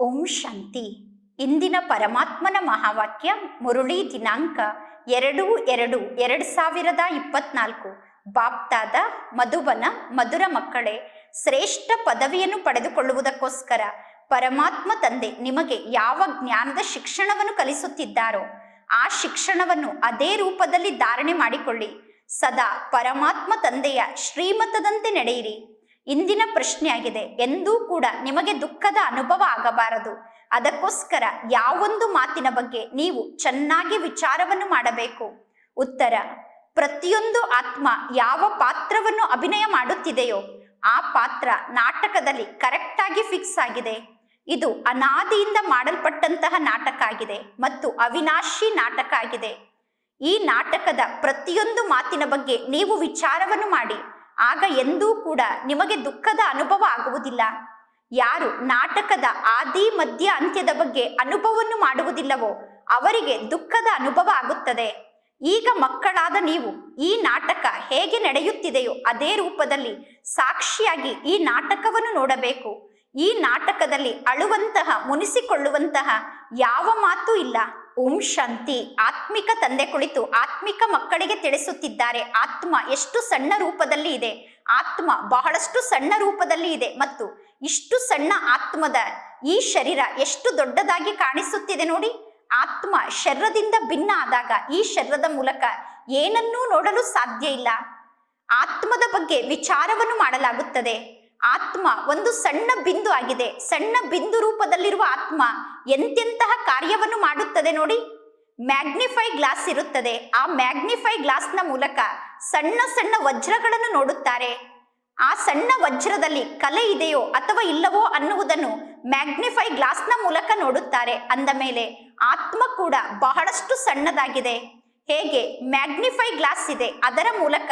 ಓಂ ಶಾಂತಿ. ಇಂದಿನ ಪರಮಾತ್ಮನ ಮಹಾವಾಕ್ಯ ಮುರುಳಿ ದಿನಾಂಕ ಎರಡು ಎರಡು ಎರಡು ಸಾವಿರದ ಇಪ್ಪತ್ನಾಲ್ಕು. ಬಾಪ್ತಾದ ಮಧುಬನ ಮಧುರ ಮಕ್ಕಳೇ, ಶ್ರೇಷ್ಠ ಪದವಿಯನ್ನು ಪಡೆದುಕೊಳ್ಳುವುದಕ್ಕೋಸ್ಕರ ಪರಮಾತ್ಮ ತಂದೆ ನಿಮಗೆ ಯಾವ ಜ್ಞಾನದ ಶಿಕ್ಷಣವನ್ನು ಕಲಿಸುತ್ತಿದ್ದಾರೋ, ಆ ಶಿಕ್ಷಣವನ್ನು ಅದೇ ರೂಪದಲ್ಲಿ ಧಾರಣೆ ಮಾಡಿಕೊಳ್ಳಿ. ಸದಾ ಪರಮಾತ್ಮ ತಂದೆಯ ಶ್ರೀಮತದಂತೆ ನಡೆಯಿರಿ. ಇಂದಿನ ಪ್ರಶ್ನೆಯಾಗಿದೆ ಎಂದೂ ಕೂಡ ನಿಮಗೆ ದುಃಖದ ಅನುಭವ ಆಗಬಾರದು. ಅದಕ್ಕೋಸ್ಕರ ಯಾವೊಂದು ಮಾತಿನ ಬಗ್ಗೆ ನೀವು ಚೆನ್ನಾಗಿ ವಿಚಾರವನ್ನು ಮಾಡಬೇಕು. ಉತ್ತರ, ಪ್ರತಿಯೊಂದು ಆತ್ಮ ಯಾವ ಪಾತ್ರವನ್ನು ಅಭಿನಯ ಮಾಡುತ್ತಿದೆಯೋ ಆ ಪಾತ್ರ ನಾಟಕದಲ್ಲಿ ಕರೆಕ್ಟಾಗಿ ಫಿಕ್ಸ್ ಆಗಿದೆ. ಇದು ಅನಾದಿಯಿಂದ ಮಾಡಲ್ಪಟ್ಟಂತಹ ನಾಟಕ ಆಗಿದೆ ಮತ್ತು ಅವಿನಾಶಿ ನಾಟಕ ಆಗಿದೆ. ಈ ನಾಟಕದ ಪ್ರತಿಯೊಂದು ಮಾತಿನ ಬಗ್ಗೆ ನೀವು ವಿಚಾರವನ್ನು ಮಾಡಿ. ಆಗ ಎಂದೂ ಕೂಡ ನಿಮಗೆ ದುಃಖದ ಅನುಭವ ಆಗುವುದಿಲ್ಲ. ಯಾರು ನಾಟಕದ ಆದಿ, ಮಧ್ಯ, ಅಂತ್ಯದ ಬಗ್ಗೆ ಅನುಭವವನ್ನು ಮಾಡುವುದಿಲ್ಲವೋ ಅವರಿಗೆ ದುಃಖದ ಅನುಭವ ಆಗುತ್ತದೆ. ಈಗ ಮಕ್ಕಳಾದ ನೀವು ಈ ನಾಟಕ ಹೇಗೆ ನಡೆಯುತ್ತಿದೆಯೋ ಅದೇ ರೂಪದಲ್ಲಿ ಸಾಕ್ಷಿಯಾಗಿ ಈ ನಾಟಕವನ್ನು ನೋಡಬೇಕು. ಈ ನಾಟಕದಲ್ಲಿ ಅಳುವಂತಹ, ಮುನಿಸಿಕೊಳ್ಳುವಂತಹ ಯಾವ ಮಾತು ಇಲ್ಲ. ಓಂ ಶಾಂತಿ. ಆತ್ಮಿಕ ತಂದೆ ಕುಳಿತು ಆತ್ಮಿಕ ಮಕ್ಕಳಿಗೆ ತಿಳಿಸುತ್ತಿದ್ದಾರೆ. ಆತ್ಮ ಎಷ್ಟು ಸಣ್ಣ ರೂಪದಲ್ಲಿ ಇದೆ. ಆತ್ಮ ಬಹಳಷ್ಟು ಸಣ್ಣ ರೂಪದಲ್ಲಿ ಇದೆ ಮತ್ತು ಇಷ್ಟು ಸಣ್ಣ ಆತ್ಮದ ಈ ಶರೀರ ಎಷ್ಟು ದೊಡ್ಡದಾಗಿ ಕಾಣಿಸುತ್ತಿದೆ ನೋಡಿ. ಆತ್ಮ ಶರೀರದಿಂದ ಭಿನ್ನ ಆದಾಗ ಈ ಶರೀರದ ಮೂಲಕ ಏನನ್ನೂ ನೋಡಲು ಸಾಧ್ಯ ಇಲ್ಲ. ಆತ್ಮದ ಬಗ್ಗೆ ವಿಚಾರವನ್ನು ಮಾಡಲಾಗುತ್ತದೆ. ಆತ್ಮ ಒಂದು ಸಣ್ಣ ಬಿಂದು ಆಗಿದೆ. ಸಣ್ಣ ಬಿಂದು ರೂಪದಲ್ಲಿರುವ ಆತ್ಮ ಎಂತೆಂತಹ ಕಾರ್ಯವನ್ನು ಮಾಡುತ್ತದೆ ನೋಡಿ. ಮ್ಯಾಗ್ನಿಫೈ ಗ್ಲಾಸ್ ಇರುತ್ತದೆ. ಆ ಮ್ಯಾಗ್ನಿಫೈ ಗ್ಲಾಸ್ನ ಮೂಲಕ ಸಣ್ಣ ಸಣ್ಣ ವಜ್ರಗಳನ್ನು ನೋಡುತ್ತಾರೆ. ಆ ಸಣ್ಣ ವಜ್ರದಲ್ಲಿ ಕಲೆ ಇದೆಯೋ ಅಥವಾ ಇಲ್ಲವೋ ಅನ್ನುವುದನ್ನು ಮ್ಯಾಗ್ನಿಫೈ ಗ್ಲಾಸ್ನ ಮೂಲಕ ನೋಡುತ್ತಾರೆ. ಅಂದ ಮೇಲೆ ಆತ್ಮ ಕೂಡ ಬಹಳಷ್ಟು ಸಣ್ಣದಾಗಿದೆ. ಹೇಗೆ ಮ್ಯಾಗ್ನಿಫೈ ಗ್ಲಾಸ್ ಇದೆ ಅದರ ಮೂಲಕ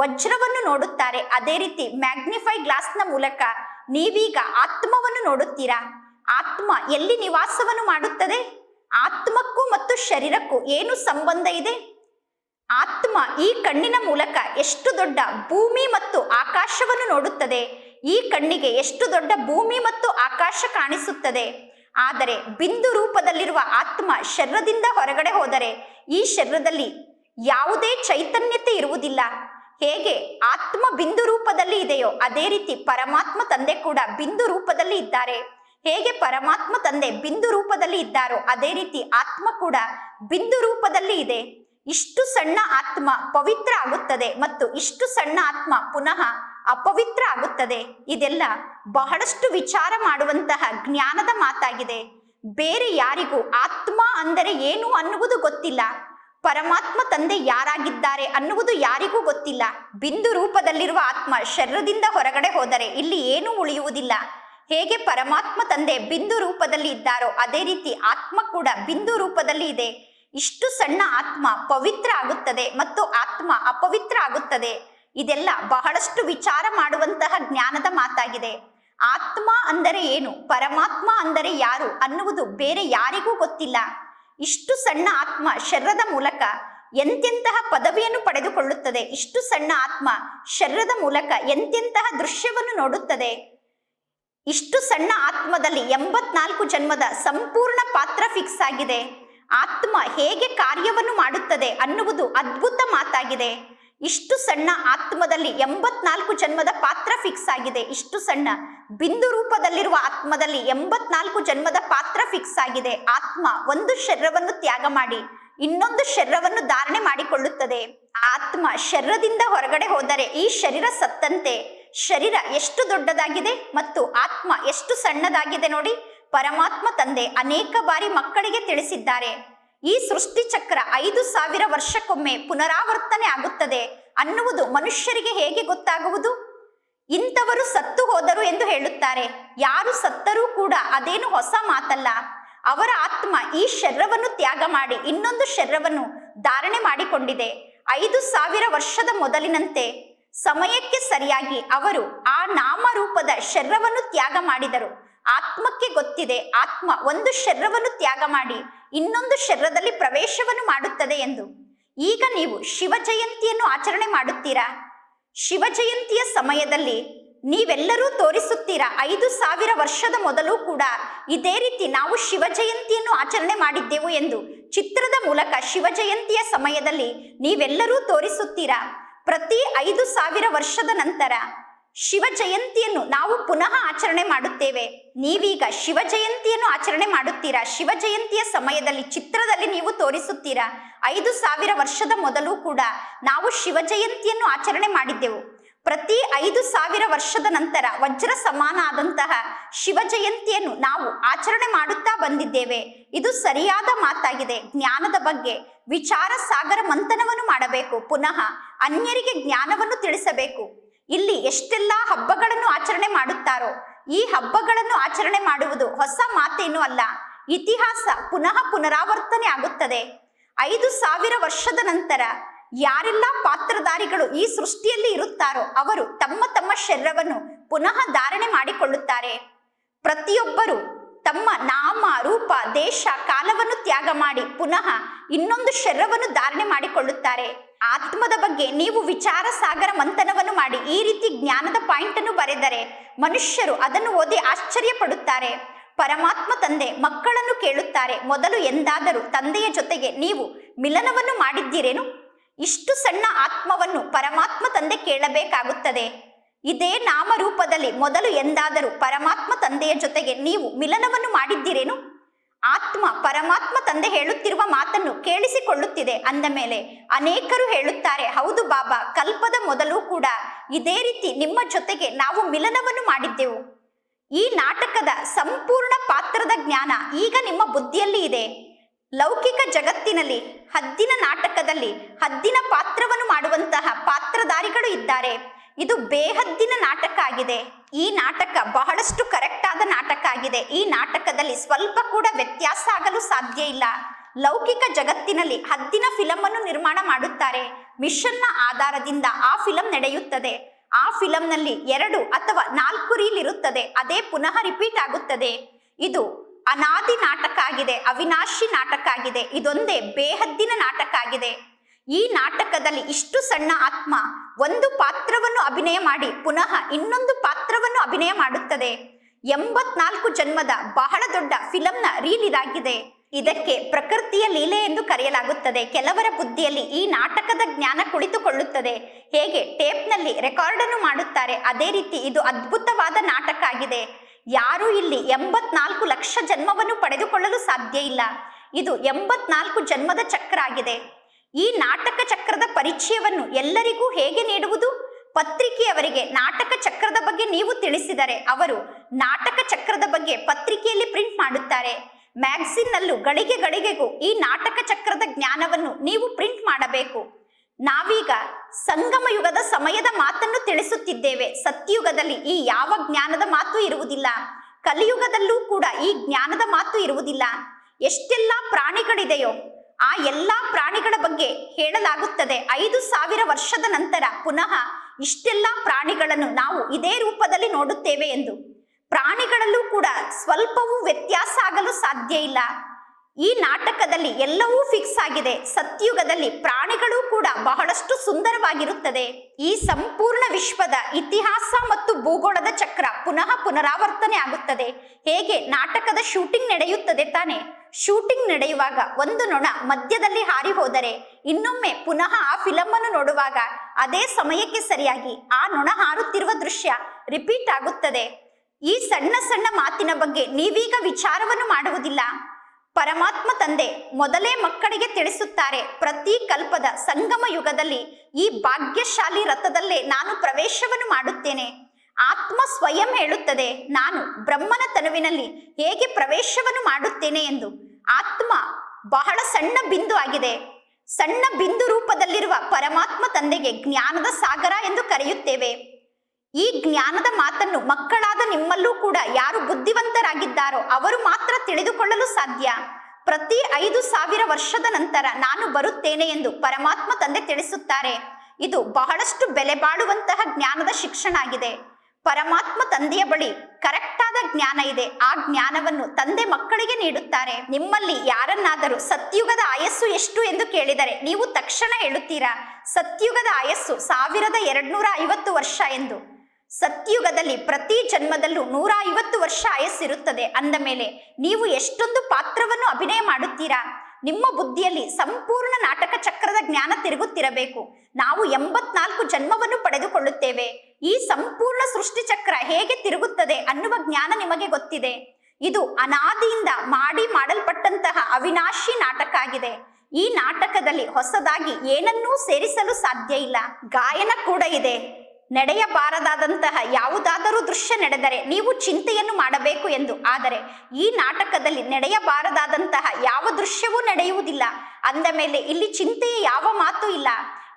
ವಜ್ರವನ್ನು ನೋಡುತ್ತಾರೆ. ಅದೇ ರೀತಿ ಮ್ಯಾಗ್ನಿಫೈ ಗ್ಲಾಸ್ನ ಮೂಲಕ ನೀವೀಗ ಆತ್ಮವನ್ನು ನೋಡುತ್ತೀರಾ? ಆತ್ಮ ಎಲ್ಲಿ ನಿವಾಸವನ್ನು ಮಾಡುತ್ತದೆ? ಆತ್ಮಕ್ಕೂ ಮತ್ತು ಶರೀರಕ್ಕೂ ಏನು ಸಂಬಂಧ ಇದೆ? ಆತ್ಮ ಈ ಕಣ್ಣಿನ ಮೂಲಕ ಎಷ್ಟು ದೊಡ್ಡ ಭೂಮಿ ಮತ್ತು ಆಕಾಶವನ್ನು ನೋಡುತ್ತದೆ? ಈ ಕಣ್ಣಿಗೆ ಎಷ್ಟು ದೊಡ್ಡ ಭೂಮಿ ಮತ್ತು ಆಕಾಶ ಕಾಣಿಸುತ್ತದೆ? ಆದರೆ ಬಿಂದು ರೂಪದಲ್ಲಿರುವ ಆತ್ಮ ಶರೀರದಿಂದ ಹೊರಗಡೆ ಹೋದರೆ ಈ ಶರೀರದಲ್ಲಿ ಯಾವುದೇ ಚೈತನ್ಯತೆ ಇರುವುದಿಲ್ಲ. ಹೇಗೆ ಆತ್ಮ ಬಿಂದು ರೂಪದಲ್ಲಿ ಇದೆಯೋ ಅದೇ ರೀತಿ ಪರಮಾತ್ಮ ತಂದೆ ಕೂಡ ಬಿಂದು ರೂಪದಲ್ಲಿ ಇದ್ದಾರೆ. ಹೇಗೆ ಪರಮಾತ್ಮ ತಂದೆ ಬಿಂದು ರೂಪದಲ್ಲಿ ಇದ್ದಾರೋ ಅದೇ ರೀತಿ ಆತ್ಮ ಕೂಡ ಬಿಂದು ರೂಪದಲ್ಲಿ ಇದೆ. ಇಷ್ಟು ಸಣ್ಣ ಆತ್ಮ ಪವಿತ್ರ ಆಗುತ್ತದೆ ಮತ್ತು ಇಷ್ಟು ಸಣ್ಣ ಆತ್ಮ ಪುನಃ ಅಪವಿತ್ರ ಆಗುತ್ತದೆ. ಇದೆಲ್ಲ ಬಹಳಷ್ಟು ವಿಚಾರ ಮಾಡುವಂತಹ ಜ್ಞಾನದ ಮಾತಾಗಿದೆ. ಬೇರೆ ಯಾರಿಗೂ ಆತ್ಮ ಅಂದರೆ ಏನು ಅನ್ನುವುದು ಗೊತ್ತಿಲ್ಲ. ಪರಮಾತ್ಮ ತಂದೆ ಯಾರಾಗಿದ್ದಾರೆ ಅನ್ನುವುದು ಯಾರಿಗೂ ಗೊತ್ತಿಲ್ಲ. ಬಿಂದು ರೂಪದಲ್ಲಿರುವ ಆತ್ಮ ಶರೀರದಿಂದ ಹೊರಗಡೆ ಹೋದರೆ ಇಲ್ಲಿ ಏನೂ ಉಳಿಯುವುದಿಲ್ಲ. ಹೇಗೆ ಪರಮಾತ್ಮ ತಂದೆ ಬಿಂದು ರೂಪದಲ್ಲಿ ಇದ್ದಾರೋ ಅದೇ ರೀತಿ ಆತ್ಮ ಕೂಡ ಬಿಂದು ರೂಪದಲ್ಲಿ ಇದೆ. ಇಷ್ಟು ಸಣ್ಣ ಆತ್ಮ ಪವಿತ್ರ ಆಗುತ್ತದೆ ಮತ್ತು ಆತ್ಮ ಅಪವಿತ್ರ ಆಗುತ್ತದೆ. ಇದೆಲ್ಲ ಬಹಳಷ್ಟು ವಿಚಾರ ಮಾಡುವಂತಹ ಜ್ಞಾನದ ಮಾತಾಗಿದೆ. ಆತ್ಮ ಅಂದರೆ ಏನು? ಪರಮಾತ್ಮ ಅಂದರೆ ಯಾರು ಅನ್ನುವುದು ಬೇರೆ ಯಾರಿಗೂ ಗೊತ್ತಿಲ್ಲ. ಇಷ್ಟು ಸಣ್ಣ ಆತ್ಮ ಶರ್ರದ ಮೂಲಕ ಎಂತೆಂತಹ ಪದವಿಯನ್ನು ಪಡೆದುಕೊಳ್ಳುತ್ತದೆ? ಇಷ್ಟು ಸಣ್ಣ ಆತ್ಮ ಶರ್ರದ ಮೂಲಕ ಎಂತೆಂತಹ ದೃಶ್ಯವನ್ನು ನೋಡುತ್ತದೆ? ಇಷ್ಟು ಸಣ್ಣ ಆತ್ಮದಲ್ಲಿ ಎಂಬತ್ನಾಲ್ಕು ಜನ್ಮದ ಸಂಪೂರ್ಣ ಪಾತ್ರ ಫಿಕ್ಸ್ ಆಗಿದೆ. ಆತ್ಮ ಹೇಗೆ ಕಾರ್ಯವನ್ನು ಮಾಡುತ್ತದೆ ಅನ್ನುವುದು ಅದ್ಭುತ ಮಾತಾಗಿದೆ. ಇಷ್ಟು ಸಣ್ಣ ಆತ್ಮದಲ್ಲಿ ಎಂಬತ್ನಾಲ್ಕು ಜನ್ಮದ ಪಾತ್ರ ಫಿಕ್ಸ್ ಆಗಿದೆ. ಇಷ್ಟು ಸಣ್ಣ ಬಿಂದು ರೂಪದಲ್ಲಿರುವ ಆತ್ಮದಲ್ಲಿ ಎಂಬತ್ನಾಲ್ಕು ಜನ್ಮದ ಪಾತ್ರ ಫಿಕ್ಸ್ ಆಗಿದೆ. ಆತ್ಮ ಒಂದು ಶರೀರವನ್ನು ತ್ಯಾಗ ಮಾಡಿ ಇನ್ನೊಂದು ಶರೀರವನ್ನು ಧಾರಣೆ ಮಾಡಿಕೊಳ್ಳುತ್ತದೆ. ಆತ್ಮ ಶರೀರದಿಂದ ಹೊರಗಡೆ ಹೋದರೆ ಈ ಶರೀರ ಸತ್ತಂತೆ. ಶರೀರ ಎಷ್ಟು ದೊಡ್ಡದಾಗಿದೆ ಮತ್ತು ಆತ್ಮ ಎಷ್ಟು ಸಣ್ಣದಾಗಿದೆ ನೋಡಿ ಪರಮಾತ್ಮ ತಂದೆ ಅನೇಕ ಬಾರಿ ಮಕ್ಕಳಿಗೆ ತಿಳಿಸಿದ್ದಾರೆ. ಈ ಸೃಷ್ಟಿ ಚಕ್ರ ಐದು ಸಾವಿರ ವರ್ಷಕ್ಕೊಮ್ಮೆ ಪುನರಾವರ್ತನೆ ಆಗುತ್ತದೆ ಅನ್ನುವುದು ಮನುಷ್ಯರಿಗೆ ಹೇಗೆ ಗೊತ್ತಾಗುವುದು? ಇಂಥವರು ಸತ್ತು ಹೋದರು ಎಂದು ಹೇಳುತ್ತಾರೆ. ಯಾರು ಸತ್ತರೂ ಕೂಡ ಅದೇನು ಹೊಸ ಮಾತಲ್ಲ. ಅವರ ಆತ್ಮ ಈ ಶರೀರವನ್ನು ತ್ಯಾಗ ಮಾಡಿ ಇನ್ನೊಂದು ಶರೀರವನ್ನು ಧಾರಣೆ ಮಾಡಿಕೊಂಡಿದೆ. ಐದು ಸಾವಿರ ವರ್ಷದ ಮೊದಲಿನಂತೆ ಸಮಯಕ್ಕೆ ಸರಿಯಾಗಿ ಅವರು ಆ ನಾಮರೂಪದ ಶರೀರವನ್ನು ತ್ಯಾಗ ಮಾಡಿದರು. ಆತ್ಮಕ್ಕೆ ಗೊತ್ತಿದೆ ಆತ್ಮ ಒಂದು ಶರೀರವನ್ನು ತ್ಯಾಗ ಮಾಡಿ ಇನ್ನೊಂದು ಶರೀರದಲ್ಲಿ ಪ್ರವೇಶವನ್ನು ಮಾಡುತ್ತದೆ ಎಂದು. ಈಗ ನೀವು ಶಿವ ಜಯಂತಿಯನ್ನು ಆಚರಣೆ ಮಾಡುತ್ತೀರಾ? ಶಿವ ಜಯಂತಿಯ ಸಮಯದಲ್ಲಿ ನೀವೆಲ್ಲರೂ ತೋರಿಸುತ್ತೀರಾ ಐದು ಸಾವಿರ ವರ್ಷದ ಮೊದಲು ಕೂಡ ಇದೇ ರೀತಿ ನಾವು ಶಿವ ಜಯಂತಿಯನ್ನು ಆಚರಣೆ ಮಾಡಿದ್ದೆವು ಎಂದು? ಚಿತ್ರದ ಮೂಲಕ ಶಿವ ಜಯಂತಿಯ ಸಮಯದಲ್ಲಿ ನೀವೆಲ್ಲರೂ ತೋರಿಸುತ್ತೀರಾ? ಪ್ರತಿ ಐದು ಸಾವಿರ ವರ್ಷದ ನಂತರ ಶಿವ ಜಯಂತಿಯನ್ನು ನಾವು ಪುನಃ ಆಚರಣೆ ಮಾಡುತ್ತೇವೆ. ನೀವೀಗ ಶಿವ ಜಯಂತಿಯನ್ನು ಆಚರಣೆ ಮಾಡುತ್ತೀರಾ? ಶಿವ ಜಯಂತಿಯ ಸಮಯದಲ್ಲಿ, ಚಿತ್ರದಲ್ಲಿ ನೀವು ತೋರಿಸುತ್ತೀರಾ? ಐದು ಸಾವಿರ ವರ್ಷದ ಮೊದಲು ಕೂಡ ನಾವು ಶಿವ ಜಯಂತಿಯನ್ನು ಆಚರಣೆ ಮಾಡಿದ್ದೆವು. ಪ್ರತಿ ಐದು ಸಾವಿರ ವರ್ಷದ ನಂತರ ವಜ್ರ ಸಮಾನ ಆದಂತಹ ಶಿವ ಜಯಂತಿಯನ್ನು ನಾವು ಆಚರಣೆ ಮಾಡುತ್ತಾ ಬಂದಿದ್ದೇವೆ. ಇದು ಸರಿಯಾದ ಮಾತಾಗಿದೆ. ಜ್ಞಾನದ ಬಗ್ಗೆ ವಿಚಾರ ಸಾಗರ ಮಂಥನವನ್ನು ಮಾಡಬೇಕು. ಪುನಃ ಅನ್ಯರಿಗೆ ಜ್ಞಾನವನ್ನು ತಿಳಿಸಬೇಕು. ಇಲ್ಲಿ ಎಷ್ಟೆಲ್ಲ ಹಬ್ಬಗಳನ್ನು ಆಚರಣೆ ಮಾಡುತ್ತಾರೋ, ಈ ಹಬ್ಬಗಳನ್ನು ಆಚರಣೆ ಮಾಡುವುದು ಹೊಸ ಮಾತೇನೂ ಅಲ್ಲ. ಇತಿಹಾಸ ಪುನಃ ಪುನರಾವರ್ತನೆ ಆಗುತ್ತದೆ. ಐದು ಸಾವಿರ ವರ್ಷದ ನಂತರ ಯಾರೆಲ್ಲ ಪಾತ್ರಧಾರಿಗಳು ಈ ಸೃಷ್ಟಿಯಲ್ಲಿ ಇರುತ್ತಾರೋ, ಅವರು ತಮ್ಮ ತಮ್ಮ ಶರೀರವನ್ನು ಪುನಃ ಧಾರಣೆ ಮಾಡಿಕೊಳ್ಳುತ್ತಾರೆ. ಪ್ರತಿಯೊಬ್ಬರು ತಮ್ಮ ನಾಮ, ರೂಪ, ದೇಶ, ಕಾಲವನ್ನು ತ್ಯಾಗ ಮಾಡಿ ಪುನಃ ಇನ್ನೊಂದು ಶರೀರವನ್ನು ಧಾರಣೆ ಮಾಡಿಕೊಳ್ಳುತ್ತಾರೆ. ಆತ್ಮದ ಬಗ್ಗೆ ನೀವು ವಿಚಾರ ಸಾಗರ ಮಂಥನವನ್ನು ಮಾಡಿ ಈ ರೀತಿ ಜ್ಞಾನದ ಪಾಯಿಂಟ್ ಅನ್ನು ಬರೆದರೆ ಮನುಷ್ಯರು ಅದನ್ನು ಓದಿ ಆಶ್ಚರ್ಯ ಪಡುತ್ತಾರೆ ಪರಮಾತ್ಮ ತಂದೆ ಮಕ್ಕಳನ್ನು ಕೇಳುತ್ತಾರೆ, ಮೊದಲು ಎಂದಾದರೂ ತಂದೆಯ ಜೊತೆಗೆ ನೀವು ಮಿಲನವನ್ನು ಮಾಡಿದ್ದೀರೇನು? ಇಷ್ಟು ಸಣ್ಣ ಆತ್ಮವನ್ನು ಪರಮಾತ್ಮ ತಂದೆ ಕೇಳಬೇಕಾಗುತ್ತದೆ. ಇದೇ ನಾಮರೂಪದಲ್ಲಿ ಮೊದಲು ಎಂದಾದರೂ ಪರಮಾತ್ಮ ತಂದೆಯ ಜೊತೆಗೆ ನೀವು ಮಿಲನವನ್ನು ಮಾಡಿದ್ದೀರೇನು? ಆತ್ಮ, ಪರಮಾತ್ಮ ತಂದೆ ಹೇಳುತ್ತಿರುವ ಮಾತನ್ನು ಕೇಳಿಸಿಕೊಳ್ಳುತ್ತಿದೆ ಅಂದ ಮೇಲೆ ಅನೇಕರು ಹೇಳುತ್ತಾರೆ, ಹೌದು ಬಾಬಾ, ಕಲ್ಪದ ಮೊದಲು ಕೂಡ ಇದೇ ರೀತಿ ನಿಮ್ಮ ಜೊತೆಗೆ ನಾವು ಮಿಲನವನ್ನು ಮಾಡಿದ್ದೆವು. ಈ ನಾಟಕದ ಸಂಪೂರ್ಣ ಪಾತ್ರದ ಜ್ಞಾನ ಈಗ ನಿಮ್ಮ ಬುದ್ಧಿಯಲ್ಲಿ ಇದೆ. ಲೌಕಿಕ ಜಗತ್ತಿನಲ್ಲಿ, ಹದ್ದಿನ ನಾಟಕದಲ್ಲಿ ಹದ್ದಿನ ಪಾತ್ರವನ್ನು ಮಾಡುವಂತಹ ಪಾತ್ರಧಾರಿಗಳು ಇದ್ದಾರೆ. ಇದು ಬೇಹದ್ದಿನ ನಾಟಕ ಆಗಿದೆ. ಈ ನಾಟಕ ಬಹಳಷ್ಟು ಕರೆಕ್ಟ್ ಆದ ನಾಟಕ ಆಗಿದೆ. ಈ ನಾಟಕದಲ್ಲಿ ಸ್ವಲ್ಪ ಕೂಡ ವ್ಯತ್ಯಾಸ ಆಗಲು ಸಾಧ್ಯ ಇಲ್ಲ. ಲೌಕಿಕ ಜಗತ್ತಿನಲ್ಲಿ ಹದ್ದಿನ ಫಿಲಂ ಅನ್ನು ನಿರ್ಮಾಣ ಮಾಡುತ್ತಾರೆ. ಮಿಷನ್ನ ಆಧಾರದಿಂದ ಆ ಫಿಲಂ ನಡೆಯುತ್ತದೆ. ಆ ಫಿಲಂನಲ್ಲಿ ಎರಡು ಅಥವಾ ನಾಲ್ಕು ರೀಲ್ ಇರುತ್ತದೆ. ಅದೇ ಪುನಃ ರಿಪೀಟ್ ಆಗುತ್ತದೆ. ಇದು ಅನಾದಿ ನಾಟಕ ಆಗಿದೆ, ಅವಿನಾಶಿ ನಾಟಕ ಆಗಿದೆ, ಇದೊಂದೇ ಬೇಹದ್ದಿನ ನಾಟಕ ಆಗಿದೆ. ಈ ನಾಟಕದಲ್ಲಿ ಇಷ್ಟು ಸಣ್ಣ ಆತ್ಮ ಒಂದು ಪಾತ್ರವನ್ನು ಅಭಿನಯ ಮಾಡಿ ಪುನಃ ಇನ್ನೊಂದು ಪಾತ್ರವನ್ನು ಅಭಿನಯ ಮಾಡುತ್ತದೆ. ಎಂಬತ್ನಾಲ್ಕು ಜನ್ಮದ ಬಹಳ ದೊಡ್ಡ ಫಿಲಂನ ರೀಲ್ ಇದಾಗಿದೆ. ಇದಕ್ಕೆ ಪ್ರಕೃತಿಯ ಲೀಲೆ ಎಂದು ಕರೆಯಲಾಗುತ್ತದೆ. ಕೆಲವರ ಬುದ್ಧಿಯಲ್ಲಿ ಈ ನಾಟಕದ ಜ್ಞಾನ ಕುಳಿತುಕೊಳ್ಳುತ್ತದೆ. ಹೇಗೆ ಟೇಪ್ನಲ್ಲಿ ರೆಕಾರ್ಡ್ ಅನ್ನು ಮಾಡುತ್ತಾರೆ, ಅದೇ ರೀತಿ ಇದು ಅದ್ಭುತವಾದ ನಾಟಕ ಆಗಿದೆ. ಯಾರು ಇಲ್ಲಿ ಎಂಬತ್ನಾಲ್ಕು ಲಕ್ಷ ಜನ್ಮವನ್ನು ಪಡೆದುಕೊಳ್ಳಲು ಸಾಧ್ಯ ಇಲ್ಲ. ಇದು ಎಂಬತ್ನಾಲ್ಕು ಜನ್ಮದ ಚಕ್ರ ಆಗಿದೆ. ಈ ನಾಟಕ ಚಕ್ರದ ಪರಿಚಯವನ್ನು ಎಲ್ಲರಿಗೂ ಹೇಗೆ ನೀಡುವುದು? ಪತ್ರಿಕೆಯವರಿಗೆ ನಾಟಕ ಚಕ್ರದ ಬಗ್ಗೆ ನೀವು ತಿಳಿಸಿದರೆ ಅವರು ನಾಟಕ ಚಕ್ರದ ಬಗ್ಗೆ ಪತ್ರಿಕೆಯಲ್ಲಿ ಪ್ರಿಂಟ್ ಮಾಡುತ್ತಾರೆ. ಮ್ಯಾಗ್ಝಿನ್ನಲ್ಲೂ ಗಳಿಗೆ ಗಳಿಗೆಗೂ ಈ ನಾಟಕ ಚಕ್ರದ ಜ್ಞಾನವನ್ನು ನೀವು ಪ್ರಿಂಟ್ ಮಾಡಬೇಕು. ನಾವೀಗ ಸಂಗಮ ಯುಗದ ಸಮಯದ ಮಾತನ್ನು ತಿಳಿಸುತ್ತಿದ್ದೇವೆ. ಸತ್ಯಯುಗದಲ್ಲಿ ಈ ಯಾವ ಜ್ಞಾನದ ಮಾತು ಇರುವುದಿಲ್ಲ. ಕಲಿಯುಗದಲ್ಲೂ ಕೂಡ ಈ ಜ್ಞಾನದ ಮಾತು ಇರುವುದಿಲ್ಲ. ಎಷ್ಟೆಲ್ಲ ಪ್ರಾಣಿಗಳಿದೆಯೋ ಆ ಎಲ್ಲಾ ಪ್ರಾಣಿಗಳ ಬಗ್ಗೆ ಹೇಳಲಾಗುತ್ತದೆ. ಐದು ಸಾವಿರ ವರ್ಷದ ನಂತರ ಪುನಃ ಇಷ್ಟೆಲ್ಲ ಪ್ರಾಣಿಗಳನ್ನು ನಾವು ಇದೇ ರೂಪದಲ್ಲಿ ನೋಡುತ್ತೇವೆ ಎಂದು. ಪ್ರಾಣಿಗಳಲ್ಲೂ ಕೂಡ ಸ್ವಲ್ಪವೂ ವ್ಯತ್ಯಾಸ ಆಗಲು ಸಾಧ್ಯ ಇಲ್ಲ. ಈ ನಾಟಕದಲ್ಲಿ ಎಲ್ಲವೂ ಫಿಕ್ಸ್ ಆಗಿದೆ. ಸತ್ಯುಗದಲ್ಲಿ ಪ್ರಾಣಿಗಳು ಕೂಡ ಬಹಳಷ್ಟು ಸುಂದರವಾಗಿರುತ್ತದೆ. ಈ ಸಂಪೂರ್ಣ ವಿಶ್ವದ ಇತಿಹಾಸ ಮತ್ತು ಭೂಗೋಳದ ಚಕ್ರ ಪುನಃ ಪುನರಾವರ್ತನೆ ಆಗುತ್ತದೆ. ಹೇಗೆ ನಾಟಕದ ಶೂಟಿಂಗ್ ನಡೆಯುತ್ತದೆ ತಾನೆ? ಶೂಟಿಂಗ್ ನಡೆಯುವಾಗ ಒಂದು ನೊಣ ಮಧ್ಯದಲ್ಲಿ ಹಾರಿ ಹೋದರೆ ಇನ್ನೊಮ್ಮೆ ಪುನಃ ಆ ಫಿಲಮ್ ಅನ್ನು ನೋಡುವಾಗ ಅದೇ ಸಮಯಕ್ಕೆ ಸರಿಯಾಗಿ ಆ ನೊಣ ಹಾರುತ್ತಿರುವ ದೃಶ್ಯ ರಿಪೀಟ್ ಆಗುತ್ತದೆ. ಈ ಸಣ್ಣ ಸಣ್ಣ ಮಾತಿನ ಬಗ್ಗೆ ನೀವೀಗ ವಿಚಾರವನ್ನು ಮಾಡುವುದಿಲ್ಲ. ಪರಮಾತ್ಮ ತಂದೆ ಮೊದಲೇ ಮಕ್ಕಳಿಗೆ ತಿಳಿಸುತ್ತಾರೆ, ಪ್ರತಿ ಕಲ್ಪದ ಸಂಗಮ ಯುಗದಲ್ಲಿ ಈ ಭಾಗ್ಯಶಾಲಿ ರಥದಲ್ಲೇ ನಾನು ಪ್ರವೇಶವನ್ನು ಮಾಡುತ್ತೇನೆ. ಆತ್ಮ ಸ್ವಯಂ ಹೇಳುತ್ತದೆ. ನಾನು ಬ್ರಹ್ಮನ ತನುವಿನಲ್ಲಿ ಹೇಗೆ ಪ್ರವೇಶವನ್ನು ಮಾಡುತ್ತೇನೆ ಎಂದು. ಆತ್ಮ ಬಹಳ ಸಣ್ಣ ಬಿಂದು ಆಗಿದೆ. ಸಣ್ಣ ಬಿಂದು ರೂಪದಲ್ಲಿರುವ ಪರಮಾತ್ಮ ತಂದೆಗೆ ಜ್ಞಾನದ ಸಾಗರ ಎಂದು ಕರೆಯುತ್ತೇವೆ. ಈ ಜ್ಞಾನದ ಮಾತನ್ನು ಮಕ್ಕಳಾದ ನಿಮ್ಮಲ್ಲೂ ಕೂಡ ಯಾರು ಬುದ್ಧಿವಂತರಾಗಿದ್ದಾರೋ ಅವರು ಮಾತ್ರ ತಿಳಿದುಕೊಳ್ಳಲು ಸಾಧ್ಯ. ಪ್ರತಿ ಐದು ಸಾವಿರ ವರ್ಷದ ನಂತರ ನಾನು ಬರುತ್ತೇನೆ ಎಂದು ಪರಮಾತ್ಮ ತಂದೆ ತಿಳಿಸುತ್ತಾರೆ. ಇದು ಬಹಳಷ್ಟು ಬೆಲೆ ಬಾಳುವಂತಹ ಜ್ಞಾನದ ಶಿಕ್ಷಣ ಆಗಿದೆ ಪರಮಾತ್ಮ ತಂದೆಯ ಬಳಿ ಕರೆಕ್ಟಾದ ಜ್ಞಾನ ಇದೆ. ಆ ಜ್ಞಾನವನ್ನು ತಂದೆ ಮಕ್ಕಳಿಗೆ ನೀಡುತ್ತಾರೆ. ನಿಮ್ಮಲ್ಲಿ ಯಾರನ್ನಾದರೂ ಸತ್ಯುಗದ ಆಯಸ್ಸು ಎಷ್ಟು ಎಂದು ಕೇಳಿದರೆ ನೀವು ತಕ್ಷಣ ಹೇಳುತ್ತೀರಾ? ಸತ್ಯುಗದ ಆಯಸ್ಸು ಸಾವಿರದ ಎರಡ್ನೂರ ಐವತ್ತು ವರ್ಷ ಎಂದು. ಸತ್ಯುಗದಲ್ಲಿ ಪ್ರತಿ ಜನ್ಮದಲ್ಲೂ ನೂರ ಐವತ್ತು ವರ್ಷ ಆಯಸ್ಸಿರುತ್ತದೆ. ಅಂದ ಮೇಲೆ ನೀವು ಎಷ್ಟೊಂದು ಪಾತ್ರವನ್ನು ಅಭಿನಯ ಮಾಡುತ್ತೀರಾ? ನಿಮ್ಮ ಬುದ್ಧಿಯಲ್ಲಿ ಸಂಪೂರ್ಣ ನಾಟಕ ಚಕ್ರದ ಜ್ಞಾನ ತಿರುಗುತ್ತಿರಬೇಕು. ನಾವು ಎಂಬತ್ನಾಲ್ಕು ಜನ್ಮವನ್ನು ಪಡೆದುಕೊಳ್ಳುತ್ತೇವೆ. ಈ ಸಂಪೂರ್ಣ ಸೃಷ್ಟಿ ಚಕ್ರ ಹೇಗೆ ತಿರುಗುತ್ತದೆ ಅನ್ನುವ ಜ್ಞಾನ ನಿಮಗೆ ಗೊತ್ತಿದೆ. ಇದು ಅನಾದಿಯಿಂದ ಮಾಡಿ ಮಾಡಲ್ಪಟ್ಟಂತಹ ಅವಿನಾಶಿ ನಾಟಕ ಆಗಿದೆ. ಈ ನಾಟಕದಲ್ಲಿ ಹೊಸದಾಗಿ ಏನನ್ನೂ ಸೇರಿಸಲು ಸಾಧ್ಯ ಇಲ್ಲ. ಗಾಯನ ಕೂಡ ಇದೆ. ನಡೆಯಬಾರದಾದಂತಹ ಯಾವುದಾದರೂ ದೃಶ್ಯ ನಡೆದರೆ ನೀವು ಚಿಂತೆಯನ್ನು ಮಾಡಬೇಕು ಎಂದು. ಆದರೆ ಈ ನಾಟಕದಲ್ಲಿ ನಡೆಯಬಾರದಾದಂತಹ ಯಾವ ದೃಶ್ಯವೂ ನಡೆಯುವುದಿಲ್ಲ. ಅಂದ ಮೇಲೆ ಇಲ್ಲಿ ಚಿಂತೆಯ ಯಾವ ಮಾತು ಇಲ್ಲ.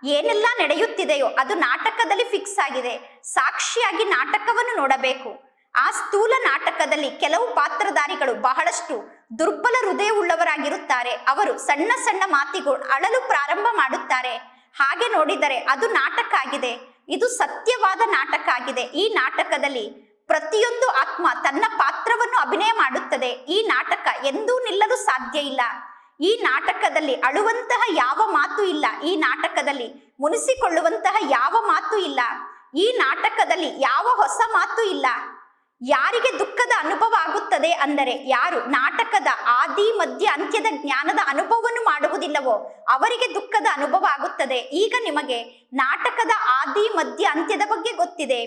ಏನೆಲ್ಲ ನಡೆಯುತ್ತಿದೆಯೋ ಅದು ನಾಟಕದಲ್ಲಿ ಫಿಕ್ಸ್ ಆಗಿದೆ. ಸಾಕ್ಷಿಯಾಗಿ ನಾಟಕವನ್ನು ನೋಡಬೇಕು. ಆ ಸ್ಥೂಲ ನಾಟಕದಲ್ಲಿ ಕೆಲವು ಪಾತ್ರಧಾರಿಗಳು ಬಹಳಷ್ಟು ದುರ್ಬಲ ಹೃದಯವುಳ್ಳವರಾಗಿರುತ್ತಾರೆ. ಅವರು ಸಣ್ಣ ಸಣ್ಣ ಮಾತಿಗೂ ಅಳಲು ಪ್ರಾರಂಭ ಮಾಡುತ್ತಾರೆ. ಹಾಗೆ ನೋಡಿದರೆ ಅದು ನಾಟಕ ಆಗಿದೆ. ಇದು ಸತ್ಯವಾದ ನಾಟಕ ಆಗಿದೆ. ಈ ನಾಟಕದಲ್ಲಿ ಪ್ರತಿಯೊಂದು ಆತ್ಮ ತನ್ನ ಪಾತ್ರವನ್ನು ಅಭಿನಯ ಮಾಡುತ್ತದೆ. ಈ ನಾಟಕ ಎಂದೂ ನಿಲ್ಲಲು ಸಾಧ್ಯ ಇಲ್ಲ. ಈ ನಾಟಕದಲ್ಲಿ ಅಳುವಂತಹ ಯಾವ ಮಾತು ಇಲ್ಲ, ಈ ನಾಟಕದಲ್ಲಿ ಮುನಿಸಿಕೊಳ್ಳುವಂತಹ ಯಾವ ಮಾತು ಇಲ್ಲ, ಈ ನಾಟಕದಲ್ಲಿ ಯಾವ ಹೊಸ ಮಾತು ಇಲ್ಲ, ಯಾರಿಗೆ ದುಃಖದ ಅನುಭವ ಆಗುತ್ತದೆ ಅಂದರೆ ಯಾರು ನಾಟಕದ ಆದಿ, ಮಧ್ಯ, ಅಂತ್ಯದ ಜ್ಞಾನದ ಅನುಭವವನ್ನು ಮಾಡುವುದಿಲ್ಲವೋ ಅವರಿಗೆ ದುಃಖದ ಅನುಭವ ಆಗುತ್ತದೆ. ಈಗ ನಿಮಗೆ ನಾಟಕದ ಆದಿ, ಮಧ್ಯ, ಅಂತ್ಯದ ಬಗ್ಗೆ ಗೊತ್ತಿದೆ.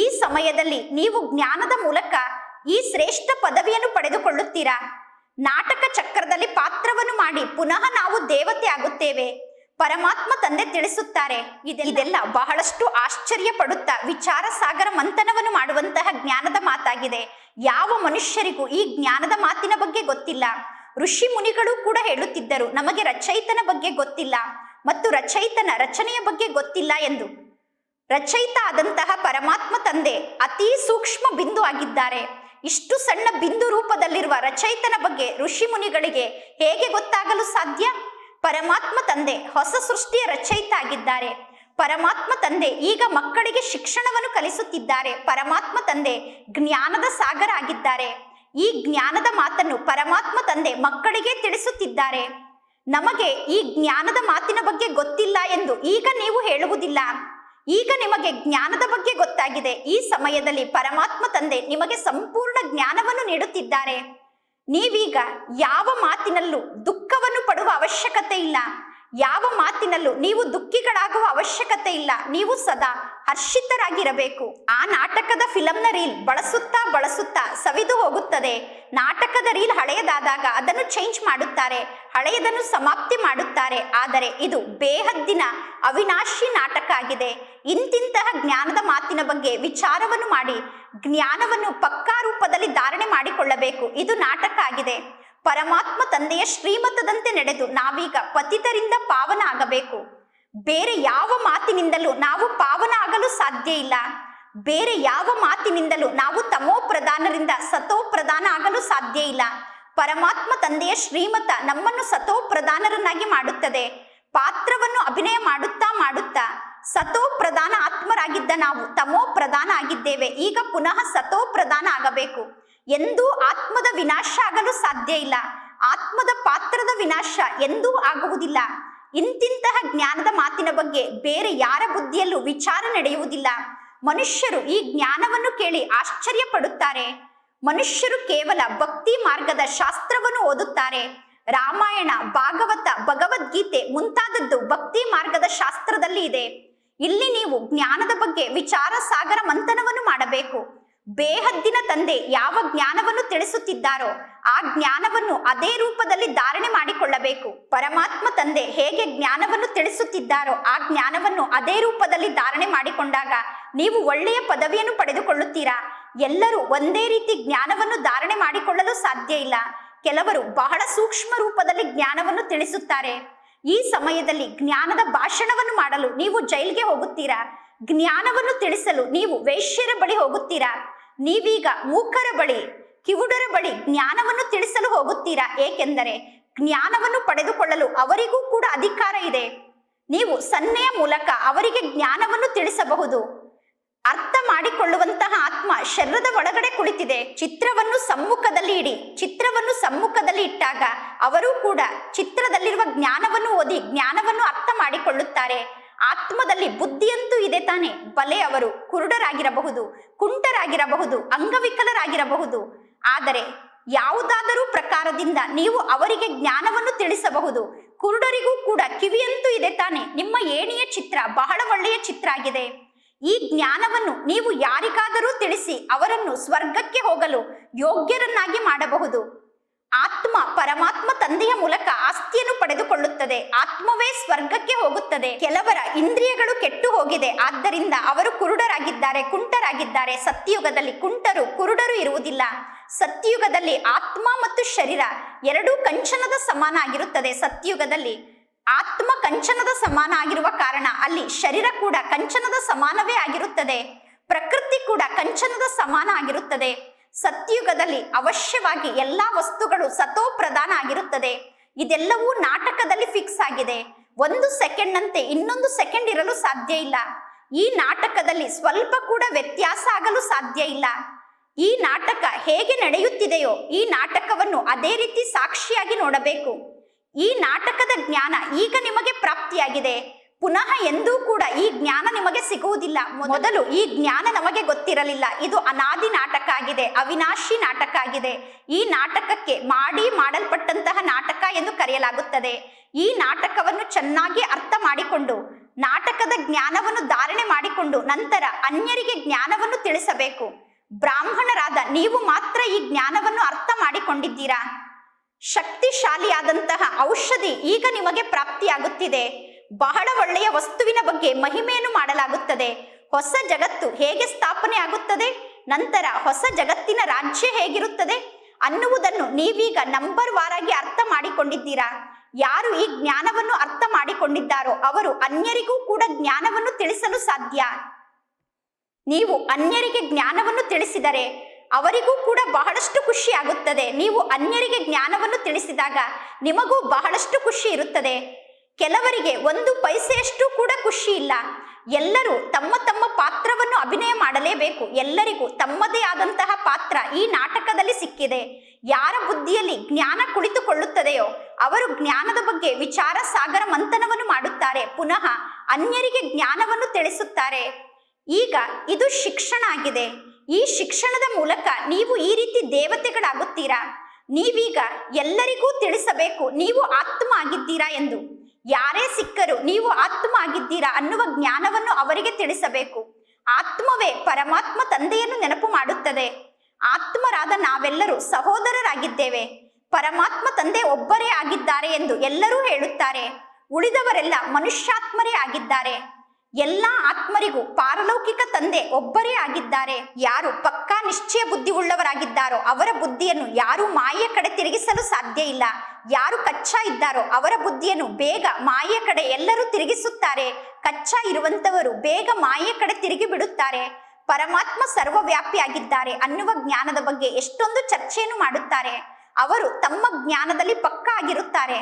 ಈ ಸಮಯದಲ್ಲಿ ನೀವು ಜ್ಞಾನದ ಮೂಲಕ ಈ ಶ್ರೇಷ್ಠ ಪದವಿಯನ್ನು ಪಡೆದುಕೊಳ್ಳುತ್ತೀರಾ? ನಾಟಕ ಚಕ್ರದಲ್ಲಿ ಪಾತ್ರವನ್ನು ಮಾಡಿ ಪುನಃ ನಾವು ದೇವತೆ ಆಗುತ್ತೇವೆ. ಪರಮಾತ್ಮ ತಂದೆ ತಿಳಿಸುತ್ತಾರೆ ಇದೆ- ಇದೆಲ್ಲ ಬಹಳಷ್ಟು ಆಶ್ಚರ್ಯ ಪಡುತ್ತಾ ವಿಚಾರ ಸಾಗರ ಮಂಥನವನ್ನು ಮಾಡುವಂತಹ ಜ್ಞಾನದ ಮಾತಾಗಿದೆ. ಯಾವ ಮನುಷ್ಯರಿಗೂ ಈ ಜ್ಞಾನದ ಮಾತಿನ ಬಗ್ಗೆ ಗೊತ್ತಿಲ್ಲ. ಋಷಿ ಮುನಿಗಳು ಕೂಡ ಹೇಳುತ್ತಿದ್ದರು, ನಮಗೆ ರಚಯಿತನ ಬಗ್ಗೆ ಗೊತ್ತಿಲ್ಲ ಮತ್ತು ರಚಯಿತನ ರಚನೆಯ ಬಗ್ಗೆ ಗೊತ್ತಿಲ್ಲ ಎಂದು. ರಚಯಿತ ಆದಂತಹ ಪರಮಾತ್ಮ ತಂದೆ ಅತಿ ಸೂಕ್ಷ್ಮ ಬಿಂದು ಆಗಿದ್ದಾರೆ. ಇಷ್ಟು ಸಣ್ಣ ಬಿಂದು ರೂಪದಲ್ಲಿರುವ ರಚಯಿತನ ಬಗ್ಗೆ ಋಷಿ ಮುನಿಗಳಿಗೆ ಹೇಗೆ ಗೊತ್ತಾಗಲು ಸಾಧ್ಯ? ಪರಮಾತ್ಮ ತಂದೆ ಹೊಸ ಸೃಷ್ಟಿಯ ರಚಯಿತ ಆಗಿದ್ದಾರೆ. ಪರಮಾತ್ಮ ತಂದೆ ಈಗ ಮಕ್ಕಳಿಗೆ ಶಿಕ್ಷಣವನ್ನು ಕಲಿಸುತ್ತಿದ್ದಾರೆ. ಪರಮಾತ್ಮ ತಂದೆ ಜ್ಞಾನದ ಸಾಗರ ಆಗಿದ್ದಾರೆ. ಈ ಜ್ಞಾನದ ಮಾತನ್ನು ಪರಮಾತ್ಮ ತಂದೆ ಮಕ್ಕಳಿಗೆ ತಿಳಿಸುತ್ತಿದ್ದಾರೆ. ನಮಗೆ ಈ ಜ್ಞಾನದ ಮಾತಿನ ಬಗ್ಗೆ ಗೊತ್ತಿಲ್ಲ ಎಂದು ಈಗ ನೀವು ಹೇಳುವುದಿಲ್ಲ. ಈಗ ನಿಮಗೆ ಜ್ಞಾನದ ಬಗ್ಗೆ ಗೊತ್ತಾಗಿದೆ. ಈ ಸಮಯದಲ್ಲಿ ಪರಮಾತ್ಮ ತಂದೆ ನಿಮಗೆ ಸಂಪೂರ್ಣ ಜ್ಞಾನವನ್ನು ನೀಡುತ್ತಿದ್ದಾರೆ. ನೀವೀಗ ಯಾವ ಮಾತಿನಲ್ಲೂ ದುಃಖವನ್ನು ಪಡುವ ಅವಶ್ಯಕತೆ ಇಲ್ಲ. ಯಾವ ಮಾತಿನಲ್ಲೂ ನೀವು ದುಃಖಿಗಳಾಗುವ ಅವಶ್ಯಕತೆ ಇಲ್ಲ. ನೀವು ಸದಾ ಹರ್ಷಿತರಾಗಿರಬೇಕು. ಆ ನಾಟಕದ ಫಿಲಂನ ರೀಲ್ ಬಳಸುತ್ತಾ ಬಳಸುತ್ತಾ ಸವಿದು ಹೋಗುತ್ತದೆ. ನಾಟಕದ ರೀಲ್ ಹಳೆಯದಾದಾಗ ಅದನ್ನು ಚೇಂಜ್ ಮಾಡುತ್ತಾರೆ, ಹಳೆಯದನ್ನು ಸಮಾಪ್ತಿ ಮಾಡುತ್ತಾರೆ. ಆದರೆ ಇದು ಬೇಹದ್ದಿನ ಅವಿನಾಶಿ ನಾಟಕ ಆಗಿದೆ. ಇಂತಿಂತಹ ಜ್ಞಾನದ ಮಾತಿನ ಬಗ್ಗೆ ವಿಚಾರವನ್ನು ಮಾಡಿ, ಜ್ಞಾನವನ್ನು ಪಕ್ಕಾ ರೂಪದಲ್ಲಿ ಧಾರಣೆ ಮಾಡಿಕೊಳ್ಳಬೇಕು. ಇದು ನಾಟಕ ಆಗಿದೆ. ಪರಮಾತ್ಮ ತಂದೆಯ ಶ್ರೀಮತದಂತೆ ನಡೆದು ನಾವೀಗ ಪತಿತರಿಂದ ಪಾವನ ಆಗಬೇಕು ಬೇರೆ ಯಾವ ಮಾತಿನಿಂದಲೂ ನಾವು ಪಾವನ ಆಗಲು ಸಾಧ್ಯ ಇಲ್ಲ. ಬೇರೆ ಯಾವ ಮಾತಿನಿಂದಲೂ ನಾವು ತಮೋ ಪ್ರಧಾನರಿಂದ ಸತೋ ಪ್ರಧಾನ ಆಗಲು ಸಾಧ್ಯ ಇಲ್ಲ. ಪರಮಾತ್ಮ ತಂದೆಯ ಶ್ರೀಮತ ನಮ್ಮನ್ನು ಸತೋ ಪ್ರಧಾನರನ್ನಾಗಿ ಮಾಡುತ್ತದೆ. ಪಾತ್ರವನ್ನು ಅಭಿನಯ ಮಾಡುತ್ತಾ ಮಾಡುತ್ತಾ ಸತೋ ಪ್ರಧಾನ ಆತ್ಮರಾಗಿದ್ದ ನಾವು ತಮೋ ಪ್ರಧಾನ ಆಗಿದ್ದೇವೆ. ಈಗ ಪುನಃ ಸತೋ ಪ್ರಧಾನ ಆಗಬೇಕು. ಎಂದೂ ಆತ್ಮದ ವಿನಾಶ ಆಗಲು ಸಾಧ್ಯ ಇಲ್ಲ. ಆತ್ಮದ ಪಾತ್ರದ ವಿನಾಶ ಎಂದೂ ಆಗುವುದಿಲ್ಲ. ಇಂತಿಂತಹ ಜ್ಞಾನದ ಮಾತಿನ ಬಗ್ಗೆ ಬೇರೆ ಯಾರ ಬುದ್ಧಿಯಲ್ಲೂ ವಿಚಾರ ನಡೆಯುವುದಿಲ್ಲ. ಮನುಷ್ಯರು ಈ ಜ್ಞಾನವನ್ನು ಕೇಳಿ ಆಶ್ಚರ್ಯ ಪಡುತ್ತಾರೆ ಮನುಷ್ಯರು ಕೇವಲ ಭಕ್ತಿ ಮಾರ್ಗದ ಶಾಸ್ತ್ರವನ್ನು ಓದುತ್ತಾರೆ. ರಾಮಾಯಣ, ಭಾಗವತ, ಭಗವದ್ಗೀತೆ ಮುಂತಾದದ್ದು ಭಕ್ತಿ ಮಾರ್ಗದ ಶಾಸ್ತ್ರದಲ್ಲಿ ಇದೆ. ಇಲ್ಲಿ ನೀವು ಜ್ಞಾನದ ಬಗ್ಗೆ ವಿಚಾರ ಸಾಗರ ಮಂಥನವನ್ನು ಮಾಡಬೇಕು. ಬೇಹದ್ದಿನ ತಂದೆ ಯಾವ ಜ್ಞಾನವನ್ನು ತಿಳಿಸುತ್ತಿದ್ದಾರೋ ಆ ಜ್ಞಾನವನ್ನು ಅದೇ ರೂಪದಲ್ಲಿ ಧಾರಣೆ ಮಾಡಿಕೊಳ್ಳಬೇಕು. ಪರಮಾತ್ಮ ತಂದೆ ಹೇಗೆ ಜ್ಞಾನವನ್ನು ತಿಳಿಸುತ್ತಿದ್ದಾರೋ ಆ ಜ್ಞಾನವನ್ನು ಅದೇ ರೂಪದಲ್ಲಿ ಧಾರಣೆ ಮಾಡಿಕೊಂಡಾಗ ನೀವು ಒಳ್ಳೆಯ ಪದವಿಯನ್ನು ಪಡೆದುಕೊಳ್ಳುತ್ತೀರಾ? ಎಲ್ಲರೂ ಒಂದೇ ರೀತಿ ಜ್ಞಾನವನ್ನು ಧಾರಣೆ ಮಾಡಿಕೊಳ್ಳಲು ಸಾಧ್ಯ ಇಲ್ಲ. ಕೆಲವರು ಬಹಳ ಸೂಕ್ಷ್ಮ ರೂಪದಲ್ಲಿ ಜ್ಞಾನವನ್ನು ತಿಳಿಸುತ್ತಾರೆ. ಈ ಸಮಯದಲ್ಲಿ ಜ್ಞಾನದ ಭಾಷಣವನ್ನು ಮಾಡಲು ನೀವು ಜೈಲ್ಗೆ ಹೋಗುತ್ತೀರಾ? ಜ್ಞಾನವನ್ನು ತಿಳಿಸಲು ನೀವು ವೈಶ್ಯರ ಬಳಿ ಹೋಗುತ್ತೀರಾ? ನೀವೀಗ ಮೂಕರ ಬಳಿ, ಕಿವುಡರ ಬಳಿ ಜ್ಞಾನವನ್ನು ತಿಳಿಸಲು ಹೋಗುತ್ತೀರಾ? ಏಕೆಂದರೆ ಜ್ಞಾನವನ್ನು ಪಡೆದುಕೊಳ್ಳಲು ಅವರಿಗೂ ಕೂಡ ಅಧಿಕಾರ ಇದೆ. ನೀವು ಸನ್ನೆಯ ಮೂಲಕ ಅವರಿಗೆ ಜ್ಞಾನವನ್ನು ತಿಳಿಸಬಹುದು. ಅರ್ಥ ಮಾಡಿಕೊಳ್ಳುವಂತಹ ಆತ್ಮ ಶರೀರದ ಒಳಗಡೆ ಕುಳಿತಿದೆ. ಚಿತ್ರವನ್ನು ಸಮ್ಮುಖದಲ್ಲಿ ಇಡಿ. ಚಿತ್ರವನ್ನು ಸಮ್ಮುಖದಲ್ಲಿ ಇಟ್ಟಾಗ ಅವರು ಕೂಡ ಚಿತ್ರದಲ್ಲಿರುವ ಜ್ಞಾನವನ್ನು ಓದಿ, ಜ್ಞಾನವನ್ನು ಅರ್ಥ ಮಾಡಿಕೊಳ್ಳುತ್ತಾರೆ. ಆತ್ಮದಲ್ಲಿ ಬುದ್ಧಿಯಂತೂ ಇದೆ ತಾನೆ. ಬಲೆ ಅವರು ಕುರುಡರಾಗಿರಬಹುದು, ಕುಂಟರಾಗಿರಬಹುದು, ಅಂಗವಿಕಲರಾಗಿರಬಹುದು. ಆದರೆ ಯಾವುದಾದರೂ ಪ್ರಕಾರದಿಂದ ನೀವು ಅವರಿಗೆ ಜ್ಞಾನವನ್ನು ತಿಳಿಸಬಹುದು. ಕುರುಡರಿಗೂ ಕೂಡ ಕಿವಿಯಂತೂ ಇದೆ ತಾನೆ. ನಿಮ್ಮ ಏಣಿಯ ಚಿತ್ರ ಬಹಳ ಒಳ್ಳೆಯ ಚಿತ್ರ ಆಗಿದೆ. ಈ ಜ್ಞಾನವನ್ನು ನೀವು ಯಾರಿಗಾದರೂ ತಿಳಿಸಿ ಅವರನ್ನು ಸ್ವರ್ಗಕ್ಕೆ ಹೋಗಲು ಯೋಗ್ಯರನ್ನಾಗಿ ಮಾಡಬಹುದು. ಆತ್ಮ ಪರಮಾತ್ಮ ತಂದೆಯ ಮೂಲಕ ಆಸ್ತಿಯನ್ನು ಪಡೆದುಕೊಳ್ಳುತ್ತದೆ. ಆತ್ಮವೇ ಸ್ವರ್ಗಕ್ಕೆ ಹೋಗುತ್ತದೆ. ಕೆಲವರ ಇಂದ್ರಿಯಗಳು ಕೆಟ್ಟು ಹೋಗಿದೆ. ಆದ್ದರಿಂದ ಅವರು ಕುರುಡರಾಗಿದ್ದಾರೆ, ಕುಂಟರಾಗಿದ್ದಾರೆ. ಸತ್ಯಯುಗದಲ್ಲಿ ಕುಂಟರು, ಕುರುಡರು ಇರುವುದಿಲ್ಲ. ಸತ್ಯಯುಗದಲ್ಲಿ ಆತ್ಮ ಮತ್ತು ಶರೀರ ಎರಡೂ ಕಂಚನದ ಸಮಾನ ಆಗಿರುತ್ತದೆ. ಸತ್ಯಯುಗದಲ್ಲಿ ಆತ್ಮ ಕಂಚನದ ಸಮಾನ ಆಗಿರುವ ಕಾರಣ ಅಲ್ಲಿ ಶರೀರ ಕೂಡ ಕಂಚನದ ಸಮಾನವೇ ಆಗಿರುತ್ತದೆ. ಪ್ರಕೃತಿ ಕೂಡ ಕಂಚನದ ಸಮಾನ ಆಗಿರುತ್ತದೆ. ಸತ್ಯುಗದಲ್ಲಿ ಅವಶ್ಯವಾಗಿ ಎಲ್ಲಾ ವಸ್ತುಗಳು ಸತೋ ಪ್ರಧಾನ ಆಗಿರುತ್ತದೆ. ಇದೆಲ್ಲವೂ ನಾಟಕದಲ್ಲಿ ಫಿಕ್ಸ್ ಆಗಿದೆ. ಒಂದು ಸೆಕೆಂಡ್ ನಂತೆ ಇನ್ನೊಂದು ಸೆಕೆಂಡ್ ಇರಲು ಸಾಧ್ಯ ಇಲ್ಲ. ಈ ನಾಟಕದಲ್ಲಿ ಸ್ವಲ್ಪ ಕೂಡ ವ್ಯತ್ಯಾಸ ಆಗಲು ಸಾಧ್ಯ ಇಲ್ಲ. ಈ ನಾಟಕ ಹೇಗೆ ನಡೆಯುತ್ತಿದೆಯೋ ಈ ನಾಟಕವನ್ನು ಅದೇ ರೀತಿ ಸಾಕ್ಷಿಯಾಗಿ ನೋಡಬೇಕು. ಈ ನಾಟಕದ ಜ್ಞಾನ ಈಗ ನಿಮಗೆ ಪ್ರಾಪ್ತಿಯಾಗಿದೆ. ಪುನಃ ಎಂದೂ ಕೂಡ ಈ ಜ್ಞಾನ ನಿಮಗೆ ಸಿಗುವುದಿಲ್ಲ. ಮೊದಲು ಈ ಜ್ಞಾನ ನಮಗೆ ಗೊತ್ತಿರಲಿಲ್ಲ. ಇದು ಅನಾದಿ ನಾಟಕ ಆಗಿದೆ, ಅವಿನಾಶಿ ನಾಟಕ ಆಗಿದೆ. ಈ ನಾಟಕಕ್ಕೆ ಮಾಡಿ ಮಾಡಲ್ಪಟ್ಟಂತಹ ನಾಟಕ ಎಂದು ಕರೆಯಲಾಗುತ್ತದೆ. ಈ ನಾಟಕವನ್ನು ಚೆನ್ನಾಗಿ ಅರ್ಥ ಮಾಡಿಕೊಂಡು, ನಾಟಕದ ಜ್ಞಾನವನ್ನು ಧಾರಣೆ ಮಾಡಿಕೊಂಡು, ನಂತರ ಅನ್ಯರಿಗೆ ಜ್ಞಾನವನ್ನು ತಿಳಿಸಬೇಕು. ಬ್ರಾಹ್ಮಣರಾದ ನೀವು ಮಾತ್ರ ಈ ಜ್ಞಾನವನ್ನು ಅರ್ಥ ಮಾಡಿಕೊಂಡಿದ್ದೀರಾ? ಶಕ್ತಿಶಾಲಿಯಾದಂತಹ ಔಷಧಿ ಈಗ ನಿಮಗೆ ಪ್ರಾಪ್ತಿಯಾಗುತ್ತಿದೆ. ಬಹಳ ಒಳ್ಳೆಯ ವಸ್ತುವಿನ ಬಗ್ಗೆ ಮಹಿಮೆಯನ್ನು ಮಾಡಲಾಗುತ್ತದೆ. ಹೊಸ ಜಗತ್ತು ಹೇಗೆ ಸ್ಥಾಪನೆ ಆಗುತ್ತದೆ? ನಂತರ ಹೊಸ ಜಗತ್ತಿನ ರಾಜ್ಯ ಹೇಗಿರುತ್ತದೆ? ಅನ್ನುವುದನ್ನು ನೀವೀಗ ನಂಬರ್ ವಾರಾಗಿ ಅರ್ಥ ಮಾಡಿಕೊಂಡಿದ್ದೀರಾ? ಯಾರು ಈ ಜ್ಞಾನವನ್ನು ಅರ್ಥ ಮಾಡಿಕೊಂಡಿದ್ದಾರೋ ಅವರು ಅನ್ಯರಿಗೂ ಕೂಡ ಜ್ಞಾನವನ್ನು ತಿಳಿಸಲು ಸಾಧ್ಯ. ನೀವು ಅನ್ಯರಿಗೆ ಜ್ಞಾನವನ್ನು ತಿಳಿಸಿದರೆ ಅವರಿಗೂ ಕೂಡ ಬಹಳಷ್ಟು ಖುಷಿ ಆಗುತ್ತದೆ. ನೀವು ಅನ್ಯರಿಗೆ ಜ್ಞಾನವನ್ನು ತಿಳಿಸಿದಾಗ ನಿಮಗೂ ಬಹಳಷ್ಟು ಖುಷಿ ಇರುತ್ತದೆ. ಕೆಲವರಿಗೆ ಒಂದು ಪೈಸೆಯಷ್ಟು ಕೂಡ ಖುಷಿ ಇಲ್ಲ. ಎಲ್ಲರೂ ತಮ್ಮ ತಮ್ಮ ಪಾತ್ರವನ್ನು ಅಭಿನಯ ಮಾಡಲೇಬೇಕು. ಎಲ್ಲರಿಗೂ ತಮ್ಮದೇ ಆದಂತಹ ಪಾತ್ರ ಈ ನಾಟಕದಲ್ಲಿ ಸಿಕ್ಕಿದೆ. ಯಾರ ಬುದ್ಧಿಯಲ್ಲಿ ಜ್ಞಾನ ಕುಳಿತುಕೊಳ್ಳುತ್ತದೆಯೋ ಅವರು ಜ್ಞಾನದ ಬಗ್ಗೆ ವಿಚಾರ ಸಾಗರ ಮಂಥನವನ್ನು ಮಾಡುತ್ತಾರೆ. ಪುನಃ ಅನ್ಯರಿಗೆ ಜ್ಞಾನವನ್ನು ತಿಳಿಸುತ್ತಾರೆ. ಈಗ ಇದು ಶಿಕ್ಷಣ ಆಗಿದೆ. ಈ ಶಿಕ್ಷಣದ ಮೂಲಕ ನೀವು ಈ ರೀತಿ ದೇವತೆಗಳಾಗುತ್ತೀರಾ? ನೀವೀಗ ಎಲ್ಲರಿಗೂ ತಿಳಿಸಬೇಕು. ನೀವು ಆತ್ಮ ಆಗಿದ್ದೀರಾ ಎಂದು. ಯಾರೇ ಸಿಕ್ಕರು ನೀವು ಆತ್ಮ ಆಗಿದ್ದೀರಾ ಅನ್ನುವ ಜ್ಞಾನವನ್ನು ಅವರಿಗೆ ತಿಳಿಸಬೇಕು. ಆತ್ಮವೇ ಪರಮಾತ್ಮ ತಂದೆಯನ್ನು ನೆನಪು ಮಾಡುತ್ತದೆ. ಆತ್ಮರಾದ ನಾವೆಲ್ಲರೂ ಸಹೋದರರಾಗಿದ್ದೇವೆ. ಪರಮಾತ್ಮ ತಂದೆ ಒಬ್ಬರೇ ಆಗಿದ್ದಾರೆ ಎಂದು ಎಲ್ಲರೂ ಹೇಳುತ್ತಾರೆ. ಉಳಿದವರೆಲ್ಲ ಮನುಷ್ಯಾತ್ಮರೇ ಆಗಿದ್ದಾರೆ. ಎಲ್ಲ ಆತ್ಮರಿಗೂ ಪಾರಲೌಕಿಕ ತಂದೆ ಒಬ್ಬರೇ ಆಗಿದ್ದಾರೆ. ಯಾರು ಪಕ್ಕಾ ನಿಶ್ಚಯ ಬುದ್ಧಿ ಉಳ್ಳವರಾಗಿದ್ದಾರೋ ಅವರ ಬುದ್ಧಿಯನ್ನು ಯಾರೂ ಮಾಯೆಯ ಕಡೆ ತಿರುಗಿಸಲು ಸಾಧ್ಯ ಇಲ್ಲ. ಯಾರು ಕಚ್ಚಾ ಇದ್ದಾರೋ ಅವರ ಬುದ್ಧಿಯನ್ನು ಬೇಗ ಮಾಯೆ ಕಡೆ ಎಲ್ಲರೂ ತಿರುಗಿಸುತ್ತಾರೆ. ಕಚ್ಚಾ ಇರುವಂತವರು ಬೇಗ ಮಾಯೆ ಕಡೆ ತಿರುಗಿ ಬಿಡುತ್ತಾರೆ. ಪರಮಾತ್ಮ ಸರ್ವವ್ಯಾಪಿಯಾಗಿದ್ದಾರೆ ಅನ್ನುವ ಜ್ಞಾನದ ಬಗ್ಗೆ ಎಷ್ಟೊಂದು ಚರ್ಚೆಯನ್ನು ಮಾಡುತ್ತಾರೆ. ಅವರು ತಮ್ಮ ಜ್ಞಾನದಲ್ಲಿ ಪಕ್ಕ ಆಗಿರುತ್ತಾರೆ.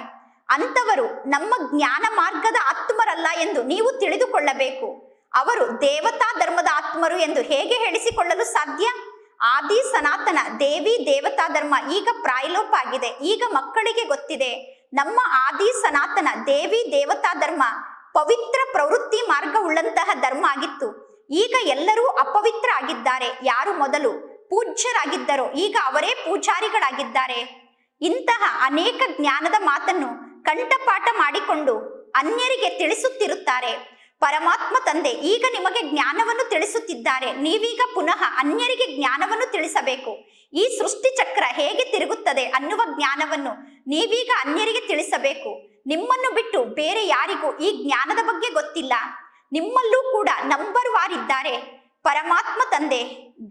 ಅಂತವರು ನಮ್ಮ ಜ್ಞಾನ ಮಾರ್ಗದ ಆತ್ಮರಲ್ಲ ಎಂದು ನೀವು ತಿಳಿದುಕೊಳ್ಳಬೇಕು. ಅವರು ದೇವತಾ ಧರ್ಮದ ಆತ್ಮರು ಎಂದು ಹೇಗೆ ಹೇಳಿಸಿಕೊಳ್ಳಲು ಸಾಧ್ಯ? ಆದಿ ಸನಾತನ ದೇವಿ ದೇವತಾ ಧರ್ಮ ಈಗ ಪ್ರಾಯಲೋಪ ಆಗಿದೆ. ಈಗ ಮಕ್ಕಳಿಗೆ ಗೊತ್ತಿದೆ, ನಮ್ಮ ಆದಿ ಸನಾತನ ದೇವಿ ದೇವತಾ ಧರ್ಮ ಪವಿತ್ರ ಪ್ರವೃತ್ತಿ ಮಾರ್ಗ ಉಳ್ಳಂತಹ ಧರ್ಮ ಆಗಿತ್ತು. ಈಗ ಎಲ್ಲರೂ ಅಪವಿತ್ರ ಆಗಿದ್ದಾರೆ. ಯಾರು ಮೊದಲು ಪೂಜ್ಯರಾಗಿದ್ದರೋ, ಈಗ ಅವರೇ ಪೂಜಾರಿಗಳಾಗಿದ್ದಾರೆ. ಇಂತಹ ಅನೇಕ ಜ್ಞಾನದ ಮಾತನ್ನು ಕಂಠಪಾಠ ಮಾಡಿಕೊಂಡು ಅನ್ಯರಿಗೆ ತಿಳಿಸುತ್ತಿರುತ್ತಾರೆ. ಪರಮಾತ್ಮ ತಂದೆ, ಈಗ ನಿಮಗೆ ಜ್ಞಾನವನ್ನು ತಿಳಿಸುತ್ತಿದ್ದಾರೆ. ನೀವೀಗ ಪುನಃ ಅನ್ಯರಿಗೆ ಜ್ಞಾನವನ್ನು ತಿಳಿಸಬೇಕು. ಈ ಸೃಷ್ಟಿ ಚಕ್ರ ಹೇಗೆ ತಿರುಗುತ್ತದೆ ಅನ್ನುವ ಜ್ಞಾನವನ್ನು ನೀವೀಗ ಅನ್ಯರಿಗೆ ತಿಳಿಸಬೇಕು. ನಿಮ್ಮನ್ನು ಬಿಟ್ಟು ಬೇರೆ ಯಾರಿಗೂ ಈ ಜ್ಞಾನದ ಬಗ್ಗೆ ಗೊತ್ತಿಲ್ಲ. ನಿಮ್ಮಲ್ಲೂ ಕೂಡ ನಂಬರ್ ವಾರಿದ್ದಾರೆ. ಪರಮಾತ್ಮ ತಂದೆ,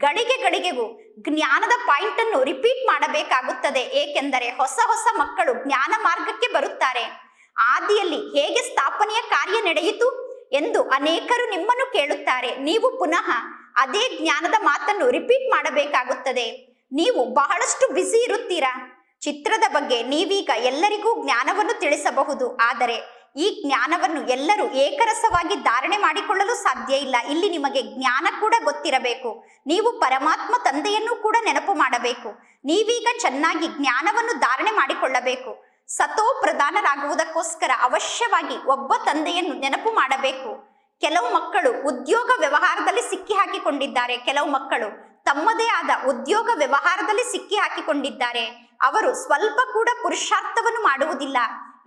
ಗಳಿಗೆ ಗಳಿಗೆಗೂ ಜ್ಞಾನದ ಪಾಯಿಂಟ್ ಅನ್ನು ರಿಪೀಟ್ ಮಾಡಬೇಕಾಗುತ್ತದೆ. ಏಕೆಂದರೆ ಹೊಸ ಹೊಸ ಮಕ್ಕಳು ಜ್ಞಾನ ಮಾರ್ಗಕ್ಕೆ ಬರುತ್ತಾರೆ. ಆದಿಯಲ್ಲಿ ಹೇಗೆ ಸ್ಥಾಪನೆಯ ಕಾರ್ಯ ನಡೆಯಿತು? ಎಂದು ಅನೇಕರು ನಿಮ್ಮನ್ನು ಕೇಳುತ್ತಾರೆ. ನೀವು ಪುನಃ ಅದೇ ಜ್ಞಾನದ ಮಾತನ್ನು ರಿಪೀಟ್ ಮಾಡಬೇಕಾಗುತ್ತದೆ. ನೀವು ಬಹಳಷ್ಟು ಬ್ಯುಸಿ ಇರುತ್ತೀರಾ? ಚಿತ್ರದ ಬಗ್ಗೆ ನೀವೀಗ ಎಲ್ಲರಿಗೂ ಜ್ಞಾನವನ್ನು ತಿಳಿಸಬಹುದು. ಆದರೆ ಈ ಜ್ಞಾನವನ್ನು ಎಲ್ಲರೂ ಏಕರಸವಾಗಿ ಧಾರಣೆ ಮಾಡಿಕೊಳ್ಳಲು ಸಾಧ್ಯ ಇಲ್ಲ. ಇಲ್ಲಿ ನಿಮಗೆ ಜ್ಞಾನ ಕೂಡ ಗೊತ್ತಿರಬೇಕು. ನೀವು ಪರಮಾತ್ಮ ತಂದೆಯನ್ನು ಕೂಡ ನೆನಪು ಮಾಡಬೇಕು. ನೀವೀಗ ಚೆನ್ನಾಗಿ ಜ್ಞಾನವನ್ನು ಧಾರಣೆ ಮಾಡಿಕೊಳ್ಳಬೇಕು. ಸತೋ ಪ್ರಧಾನರಾಗುವುದಕ್ಕೋಸ್ಕರ ಅವಶ್ಯವಾಗಿ ಒಬ್ಬ ತಂದೆಯನ್ನು ನೆನಪು ಮಾಡಬೇಕು. ಕೆಲವು ಮಕ್ಕಳು ಉದ್ಯೋಗ ವ್ಯವಹಾರದಲ್ಲಿ ಸಿಕ್ಕಿ ಹಾಕಿಕೊಂಡಿದ್ದಾರೆ ಕೆಲವು ಮಕ್ಕಳು ತಮ್ಮದೇ ಆದ ಉದ್ಯೋಗ ವ್ಯವಹಾರದಲ್ಲಿ ಸಿಕ್ಕಿ ಹಾಕಿಕೊಂಡಿದ್ದಾರೆ ಅವರು ಸ್ವಲ್ಪ ಕೂಡ ಪುರುಷಾರ್ಥವನ್ನು ಮಾಡುವುದಿಲ್ಲ.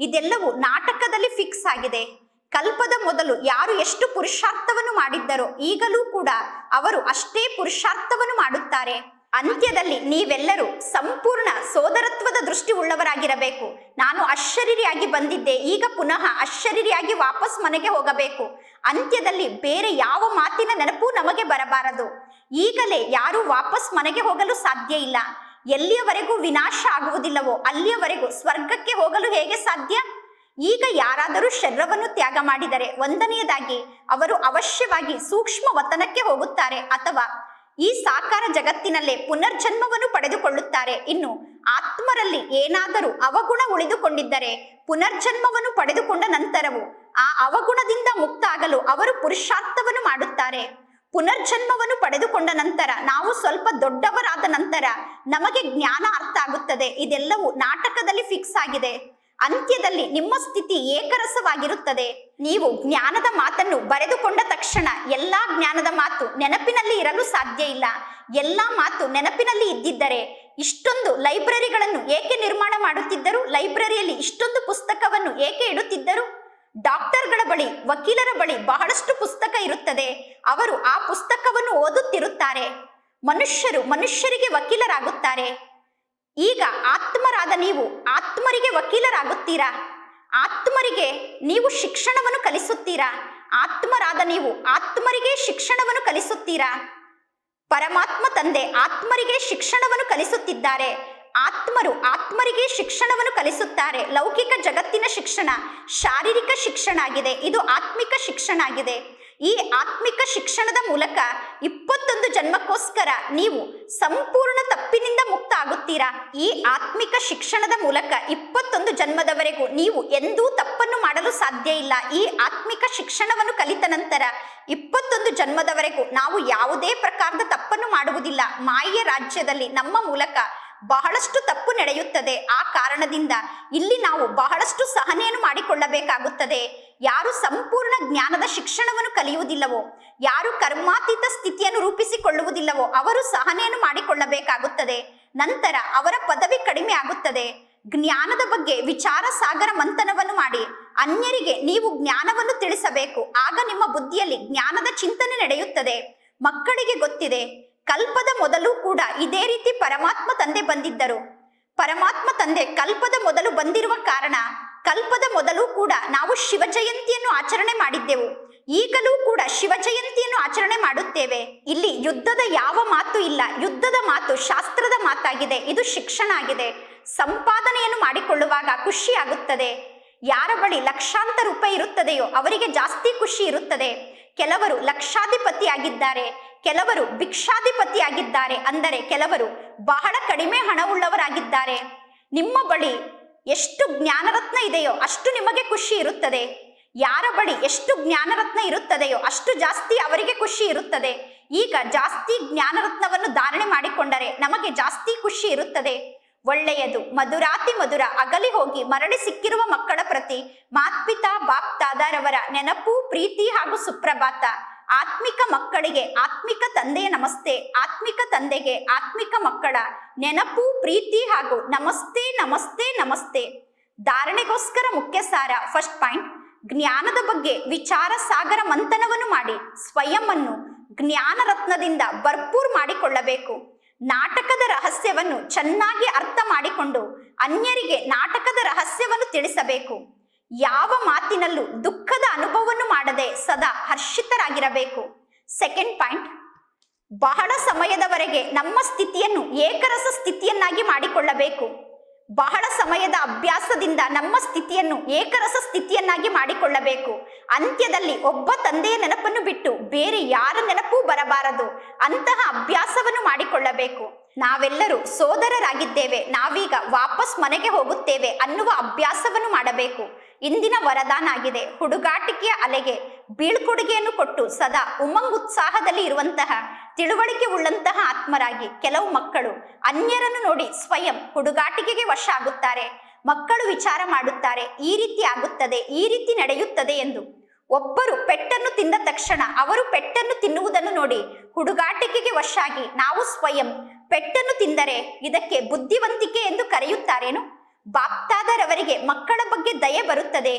ಇದೆಲ್ಲವೂ ನಾಟಕದಲ್ಲಿ ಫಿಕ್ಸ್ ಆಗಿದೆ. ಕಲ್ಪದ ಮೊದಲು ಯಾರು ಎಷ್ಟು ಪುರುಷಾರ್ಥವನ್ನು ಮಾಡಿದ್ದರೋ ಈಗಲೂ ಕೂಡ ಅವರು ಅಷ್ಟೇ ಪುರುಷಾರ್ಥವನ್ನು ಮಾಡುತ್ತಾರೆ. ಅಂತ್ಯದಲ್ಲಿ ನೀವೆಲ್ಲರೂ ಸಂಪೂರ್ಣ ಸೋದರತ್ವದ ದೃಷ್ಟಿ ಉಳ್ಳವರಾಗಿರಬೇಕು ನಾನು ಅಶರೀರಿಯಾಗಿ ಬಂದಿದ್ದೆ. ಈಗ ಪುನಃ ಅಶರೀರಿಯಾಗಿ ವಾಪಸ್ ಮನೆಗೆ ಹೋಗಬೇಕು. ಅಂತ್ಯದಲ್ಲಿ ಬೇರೆ ಯಾವ ಮಾತಿನ ನೆನಪು ನಮಗೆ ಬರಬಾರದು. ಈಗಲೇ ಯಾರು ವಾಪಸ್ ಮನೆಗೆ ಹೋಗಲು ಸಾಧ್ಯ ಇಲ್ಲ. ಎಲ್ಲಿಯವರೆಗೂ ವಿನಾಶ ಆಗುವುದಿಲ್ಲವೋ, ಅಲ್ಲಿಯವರೆಗೂ ಸ್ವರ್ಗಕ್ಕೆ ಹೋಗಲು ಹೇಗೆ ಸಾಧ್ಯ? ಈಗ ಯಾರಾದರೂ ಶರೀರವನ್ನು ತ್ಯಾಗ ಮಾಡಿದರೆ ಒಂದನೆಯದಾಗಿ ಅವರು ಅವಶ್ಯವಾಗಿ ಸೂಕ್ಷ್ಮ ವತನಕ್ಕೆ ಹೋಗುತ್ತಾರೆ ಅಥವಾ ಈ ಸಾಕಾರ ಜಗತ್ತಿನಲ್ಲೇ ಪುನರ್ಜನ್ಮವನ್ನು ಪಡೆದುಕೊಳ್ಳುತ್ತಾರೆ. ಇನ್ನು ಆತ್ಮರಲ್ಲಿ ಏನಾದರೂ ಅವಗುಣ ಉಳಿದುಕೊಂಡಿದ್ದರೆ ಪುನರ್ಜನ್ಮವನ್ನು ಪಡೆದುಕೊಂಡ ನಂತರವು ಆ ಅವಗುಣದಿಂದ ಮುಕ್ತಾಗಲು ಅವರು ಪುರುಷಾರ್ಥವನ್ನು ಮಾಡುತ್ತಾರೆ. ಪುನರ್ಜನ್ಮವನ್ನು ಪಡೆದುಕೊಂಡ ನಂತರ ನಾವು ಸ್ವಲ್ಪ ದೊಡ್ಡವರಾದ ನಂತರ ನಮಗೆ ಜ್ಞಾನ ಅರ್ಥ ಆಗುತ್ತದೆ. ಇದೆಲ್ಲವೂ ನಾಟಕದಲ್ಲಿ ಫಿಕ್ಸ್ ಆಗಿದೆ. ಅಂತ್ಯದಲ್ಲಿ ನಿಮ್ಮ ಸ್ಥಿತಿ ಏಕರಸವಾಗಿರುತ್ತದೆ. ನೀವು ಜ್ಞಾನದ ಮಾತನ್ನು ಬರೆದುಕೊಂಡ ತಕ್ಷಣ ಎಲ್ಲಾ ಜ್ಞಾನದ ಮಾತು ನೆನಪಿನಲ್ಲಿ ಇರಲು ಸಾಧ್ಯ ಇಲ್ಲ. ಎಲ್ಲಾ ಮಾತು ನೆನಪಿನಲ್ಲಿ ಇದ್ದಿದ್ದರೆ ಇಷ್ಟೊಂದು ಲೈಬ್ರರಿಗಳನ್ನು ಏಕೆ ನಿರ್ಮಾಣ ಮಾಡುತ್ತಿದ್ದರು? ಲೈಬ್ರರಿಯಲ್ಲಿ ಇಷ್ಟೊಂದು ಪುಸ್ತಕವನ್ನು ಏಕೆ ಇಡುತ್ತಿದ್ದರು? ಡಾಕ್ಟರ್ಗಳ ಬಳಿ, ವಕೀಲರ ಬಳಿ ಬಹಳಷ್ಟು ಪುಸ್ತಕ ಇರುತ್ತದೆ. ಅವರು ಆ ಪುಸ್ತಕವನ್ನು ಓದುತ್ತಿರುತ್ತಾರೆ. ಮನುಷ್ಯರು ಮನುಷ್ಯರಿಗೆ ವಕೀಲರಾಗುತ್ತಾರೆ. ಈಗ ಆತ್ಮರಾದ ನೀವು ಆತ್ಮರಿಗೆ ವಕೀಲರಾಗುತ್ತೀರಾ? ಆತ್ಮರಿಗೆ ನೀವು ಶಿಕ್ಷಣವನ್ನು ಕಲಿಸುತ್ತೀರಾ? ಆತ್ಮರಾದ ನೀವು ಆತ್ಮರಿಗೆ ಶಿಕ್ಷಣವನ್ನು ಕಲಿಸುತ್ತೀರಾ? ಪರಮಾತ್ಮ ತಂದೆ ಆತ್ಮರಿಗೆ ಶಿಕ್ಷಣವನ್ನು ಕಲಿಸುತ್ತಿದ್ದಾರೆ. ಆತ್ಮರು ಆತ್ಮರಿಗೆ ಶಿಕ್ಷಣವನ್ನು ಕಲಿಸುತ್ತಾರೆ. ಲೌಕಿಕ ಜಗತ್ತಿನ ಶಿಕ್ಷಣ, ಶಾರೀರಿಕ ಶಿಕ್ಷಣ ಆಗಿದೆ. ಇದು ಆತ್ಮಿಕ ಶಿಕ್ಷಣ ಆಗಿದೆ. ಈ ಆತ್ಮಿಕ ಶಿಕ್ಷಣದ ಮೂಲಕ ಇಪ್ಪತ್ತೊಂದು ಜನ್ಮಕ್ಕೋಸ್ಕರ ನೀವು ಸಂಪೂರ್ಣ ತಪ್ಪಿನಿಂದ ಮುಕ್ತ ಆಗುತ್ತೀರಾ ಈ ಆತ್ಮಿಕ ಶಿಕ್ಷಣದ ಮೂಲಕ ಇಪ್ಪತ್ತೊಂದು ಜನ್ಮದವರೆಗೂ ನೀವು ಎಂದೂ ತಪ್ಪನ್ನು ಮಾಡಲು ಸಾಧ್ಯ ಇಲ್ಲ. ಈ ಆತ್ಮಿಕ ಶಿಕ್ಷಣವನ್ನು ಕಲಿತ ನಂತರ ಇಪ್ಪತ್ತೊಂದು ಜನ್ಮದವರೆಗೂ ನಾವು ಯಾವುದೇ ಪ್ರಕಾರದ ತಪ್ಪನ್ನು ಮಾಡುವುದಿಲ್ಲ. ಮಾಯ ರಾಜ್ಯದಲ್ಲಿ ನಮ್ಮ ಮೂಲಕ ಬಹಳಷ್ಟು ತಪ್ಪು ನಡೆಯುತ್ತದೆ. ಆ ಕಾರಣದಿಂದ ಇಲ್ಲಿ ನಾವು ಬಹಳಷ್ಟು ಸಹನೆಯನ್ನು ಮಾಡಿಕೊಳ್ಳಬೇಕಾಗುತ್ತದೆ. ಯಾರು ಸಂಪೂರ್ಣ ಜ್ಞಾನದ ಶಿಕ್ಷಣವನ್ನು ಕಲಿಯುವುದಿಲ್ಲವೋ, ಯಾರು ಕರ್ಮಾತೀತ ಸ್ಥಿತಿಯನ್ನು ರೂಪಿಸಿಕೊಳ್ಳುವುದಿಲ್ಲವೋ, ಅವರು ಸಹನೆಯನ್ನು ಮಾಡಿಕೊಳ್ಳಬೇಕಾಗುತ್ತದೆ. ನಂತರ ಅವರ ಪದವಿ ಕಡಿಮೆ ಆಗುತ್ತದೆ. ಜ್ಞಾನದ ಬಗ್ಗೆ ವಿಚಾರ ಸಾಗರ ಮಂಥನವನ್ನು ಮಾಡಿ, ಅನ್ಯರಿಗೆ ನೀವು ಜ್ಞಾನವನ್ನು ತಿಳಿಸಬೇಕು. ಆಗ ನಿಮ್ಮ ಬುದ್ಧಿಯಲ್ಲಿ ಜ್ಞಾನದ ಚಿಂತನೆ ನಡೆಯುತ್ತದೆ. ಮಕ್ಕಳಿಗೆ ಗೊತ್ತಿದೆ, ಕಲ್ಪದ ಮೊದಲು ಕೂಡ ಇದೇ ರೀತಿ ಪರಮಾತ್ಮ ತಂದೆ ಬಂದಿದ್ದರು. ಪರಮಾತ್ಮ ತಂದೆ ಕಲ್ಪದ ಮೊದಲು ಬಂದಿರುವ ಕಾರಣ ಕಲ್ಪದ ಮೊದಲು ಕೂಡ ನಾವು ಶಿವ ಜಯಂತಿಯನ್ನು ಆಚರಣೆ ಮಾಡಿದ್ದೆವು. ಈಗಲೂ ಕೂಡ ಶಿವ ಜಯಂತಿಯನ್ನು ಆಚರಣೆ ಮಾಡುತ್ತೇವೆ. ಇಲ್ಲಿ ಯುದ್ಧದ ಯಾವ ಮಾತು ಇಲ್ಲ. ಯುದ್ಧದ ಮಾತು, ಶಾಸ್ತ್ರದ ಮಾತಾಗಿದೆ. ಇದು ಶಿಕ್ಷಣ ಆಗಿದೆ. ಸಂಪಾದನೆಯನ್ನು ಮಾಡಿಕೊಳ್ಳುವಾಗ ಖುಷಿ ಆಗುತ್ತದೆ. ಯಾರ ಬಳಿ ಲಕ್ಷಾಂತರ ರೂಪಾಯಿ ಇರುತ್ತದೆಯೋ ಅವರಿಗೆ ಜಾಸ್ತಿ ಖುಷಿ ಇರುತ್ತದೆ. ಕೆಲವರು ಲಕ್ಷಾಧಿಪತಿ ಆಗಿದ್ದಾರೆ ಕೆಲವರು ಭಿಕ್ಷಾಧಿಪತಿ ಆಗಿದ್ದಾರೆ ಅಂದರೆ ಕೆಲವರು ಬಹಳ ಕಡಿಮೆ ಹಣವುಳ್ಳವರಾಗಿದ್ದಾರೆ. ನಿಮ್ಮ ಬಳಿ ಎಷ್ಟು ಜ್ಞಾನರತ್ನ ಇದೆಯೋ ಅಷ್ಟು ನಿಮಗೆ ಖುಷಿ ಇರುತ್ತದೆ. ಯಾರ ಬಳಿ ಎಷ್ಟು ಜ್ಞಾನರತ್ನ ಇರುತ್ತದೆಯೋ ಅಷ್ಟು ಜಾಸ್ತಿ ಅವರಿಗೆ ಖುಷಿ ಇರುತ್ತದೆ. ಈಗ ಜಾಸ್ತಿ ಜ್ಞಾನರತ್ನವನ್ನು ಧಾರಣೆ ಮಾಡಿಕೊಂಡರೆ ನಮಗೆ ಜಾಸ್ತಿ ಖುಷಿ ಇರುತ್ತದೆ. ಒಳ್ಳೆಯದು, ಮಧುರಾತಿ ಮಧುರ, ಅಗಲಿ ಹೋಗಿ ಮರಳಿ ಸಿಕ್ಕಿರುವ ಮಕ್ಕಳ ಪ್ರತಿ, ಮಾತ್ಪಿತಾ ಬಾಪ್ತಾದಾರವರ ನೆನಪು, ಪ್ರೀತಿ ಹಾಗೂ ಸುಪ್ರಭಾತ. ಆತ್ಮಿಕ ಮಕ್ಕಳಿಗೆ ಆತ್ಮಿಕ ತಂದೆಯ ನಮಸ್ತೆ, ಆತ್ಮಿಕ ತಂದೆಗೆ ಆತ್ಮಿಕ ಮಕ್ಕಳ ನೆನಪು, ಪ್ರೀತಿ ಹಾಗೂ ನಮಸ್ತೆ ನಮಸ್ತೆ ನಮಸ್ತೆ. ಧಾರಣೆಗೋಸ್ಕರ ಮುಖ್ಯ ಸಾರ ಫಸ್ಟ್ ಪಾಯಿಂಟ್ ಜ್ಞಾನದ ಬಗ್ಗೆ ವಿಚಾರ ಸಾಗರ ಮಂಥನವನ್ನು ಮಾಡಿ ಸ್ವಯಂ ಅನ್ನು ಜ್ಞಾನ ರತ್ನದಿಂದ ಭರ್ಪೂರ್ ಮಾಡಿಕೊಳ್ಳಬೇಕು. ನಾಟಕದ ರಹಸ್ಯವನ್ನು ಚೆನ್ನಾಗಿ ಅರ್ಥ ಮಾಡಿಕೊಂಡು, ಅನ್ಯರಿಗೆ ನಾಟಕದ ರಹಸ್ಯವನ್ನು ತಿಳಿಸಬೇಕು. ಯಾವ ಮಾತಿನಲ್ಲೂ ದುಃಖದ ಅನುಭವವನ್ನು ಮಾಡದೆ ಸದಾ ಹರ್ಷಿತರಾಗಿರಬೇಕು. ಸೆಕೆಂಡ್ ಪಾಯಿಂಟ್ ಬಹಳ ಸಮಯದವರೆಗೆ ನಮ್ಮ ಸ್ಥಿತಿಯನ್ನು ಏಕರಸ ಸ್ಥಿತಿಯನ್ನಾಗಿ ಮಾಡಿಕೊಳ್ಳಬೇಕು. ಬಹಳ ಸಮಯದ ಅಭ್ಯಾಸದಿಂದ ನಮ್ಮ ಸ್ಥಿತಿಯನ್ನು ಏಕರಸ ಸ್ಥಿತಿಯನ್ನಾಗಿ ಮಾಡಿಕೊಳ್ಳಬೇಕು. ಅಂತ್ಯದಲ್ಲಿ ಒಬ್ಬ ತಂದೆಯ ನೆನಪನ್ನು ಬಿಟ್ಟು ಬೇರೆ ಯಾರ ನೆನಪೂ ಬರಬಾರದು. ಅಂತಹ ಅಭ್ಯಾಸವನ್ನು ಮಾಡಿಕೊಳ್ಳಬೇಕು. ನಾವೆಲ್ಲರೂ ಸೋದರರಾಗಿದ್ದೇವೆ. ನಾವೀಗ ವಾಪಸ್ ಮನೆಗೆ ಹೋಗುತ್ತೇವೆ ಅನ್ನುವ ಅಭ್ಯಾಸವನ್ನು ಮಾಡಬೇಕು. ಇಂದಿನ ವರದಾನ ಆಗಿದೆ ಹುಡುಗಾಟಿಕೆಯ ಅಲೆಗೆ ಬೀಳ್ಕೊಡುಗೆಯನ್ನು ಕೊಟ್ಟು ಸದಾ ಉಮಂಗ್ ಉತ್ಸಾಹದಲ್ಲಿ ಇರುವಂತಹ, ತಿಳುವಳಿಕೆ ಉಳ್ಳಂತಹ ಆತ್ಮರಾಗಿ ಕೆಲವು ಮಕ್ಕಳು ಅನ್ಯರನ್ನು ನೋಡಿ ಸ್ವಯಂ ಹುಡುಗಾಟಿಕೆಗೆ ವಶ ಆಗುತ್ತಾರೆ ಮಕ್ಕಳು ವಿಚಾರ ಮಾಡುತ್ತಾರೆ, ಈ ರೀತಿ ಆಗುತ್ತದೆ, ಈ ರೀತಿ ನಡೆಯುತ್ತದೆ ಎಂದು. ಒಬ್ಬರು ಪೆಟ್ಟನ್ನು ತಿಂದ ತಕ್ಷಣ ಅವರು ಪೆಟ್ಟನ್ನು ತಿನ್ನುವುದನ್ನು ನೋಡಿ ಹುಡುಗಾಟಿಕೆಗೆ ವಶಾಗಿ ನಾವು ಸ್ವಯಂ ಪೆಟ್ಟನ್ನು ತಿಂದರೆ ಇದಕ್ಕೆ ಬುದ್ಧಿವಂತಿಕೆ ಎಂದು ಕರೆಯುತ್ತಾರೇನು? ಬಾಪ್ತಾದರವರಿಗೆ ಮಕ್ಕಳ ಬಗ್ಗೆ ದಯೆ ಬರುತ್ತದೆ.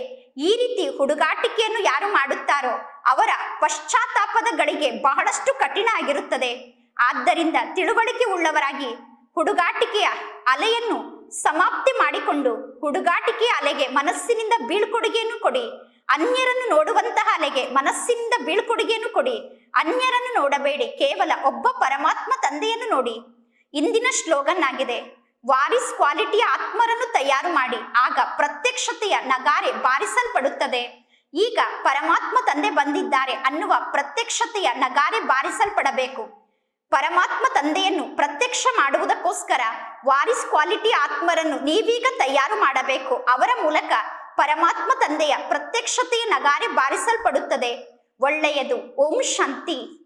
ಈ ರೀತಿ ಹುಡುಗಾಟಿಕೆಯನ್ನು ಯಾರು ಮಾಡುತ್ತಾರೋ ಅವರ ಪಶ್ಚಾತ್ತಾಪದ ಗಳಿಗೆ ಬಹಳಷ್ಟು ಕಠಿಣ ಆಗಿರುತ್ತದೆ. ಆದ್ದರಿಂದ ತಿಳುವಳಿಕೆ ಉಳ್ಳವರಾಗಿ ಹುಡುಗಾಟಿಕೆಯ ಅಲೆಯನ್ನು ಸಮಾಪ್ತಿ ಮಾಡಿಕೊಂಡು ಹುಡುಗಾಟಿಕೆಯ ಅಲೆಗೆ ಮನಸ್ಸಿನಿಂದ ಬೀಳ್ಕೊಡುಗೆಯನ್ನು ಕೊಡಿ. ಅನ್ಯರನ್ನು ನೋಡುವಂತಹ ಅಲೆಗೆ ಮನಸ್ಸಿನಿಂದ ಬೀಳ್ಕೊಡುಗೆಯನ್ನು ಕೊಡಿ. ಅನ್ಯರನ್ನು ನೋಡಬೇಡಿ, ಕೇವಲ ಒಬ್ಬ ಪರಮಾತ್ಮ ತಂದೆಯನ್ನು ನೋಡಿ. ಇಂದಿನ ಶ್ಲೋಗನ್ ಆಗಿದೆ ವಾರಿಸ್ ಕ್ವಾಲಿಟಿಯ ಆತ್ಮರನ್ನು ತಯಾರು ಮಾಡಿ, ಆಗ ಪ್ರತ್ಯಕ್ಷತೆಯ ನಗಾರೆ ಬಾರಿಸಲ್ಪಡುತ್ತದೆ. ಈಗ ಪರಮಾತ್ಮ ತಂದೆ ಬಂದಿದ್ದಾರೆ ಅನ್ನುವ ಪ್ರತ್ಯಕ್ಷತೆಯ ನಗಾರೆ ಬಾರಿಸಲ್ಪಡಬೇಕು. ಪರಮಾತ್ಮ ತಂದೆಯನ್ನು ಪ್ರತ್ಯಕ್ಷ ಮಾಡುವುದಕ್ಕೋಸ್ಕರ ವಾರಿಸ್ ಕ್ವಾಲಿಟಿ ಆತ್ಮರನ್ನು ನೀವೀಗ ತಯಾರು ಮಾಡಬೇಕು. ಅವರ ಮೂಲಕ ಪರಮಾತ್ಮ ತಂದೆಯ ಪ್ರತ್ಯಕ್ಷತೆಯ ನಗಾರೆ ಬಾರಿಸಲ್ಪಡುತ್ತದೆ. ಒಳ್ಳೆಯದು. ಓಂ ಶಾಂತಿ.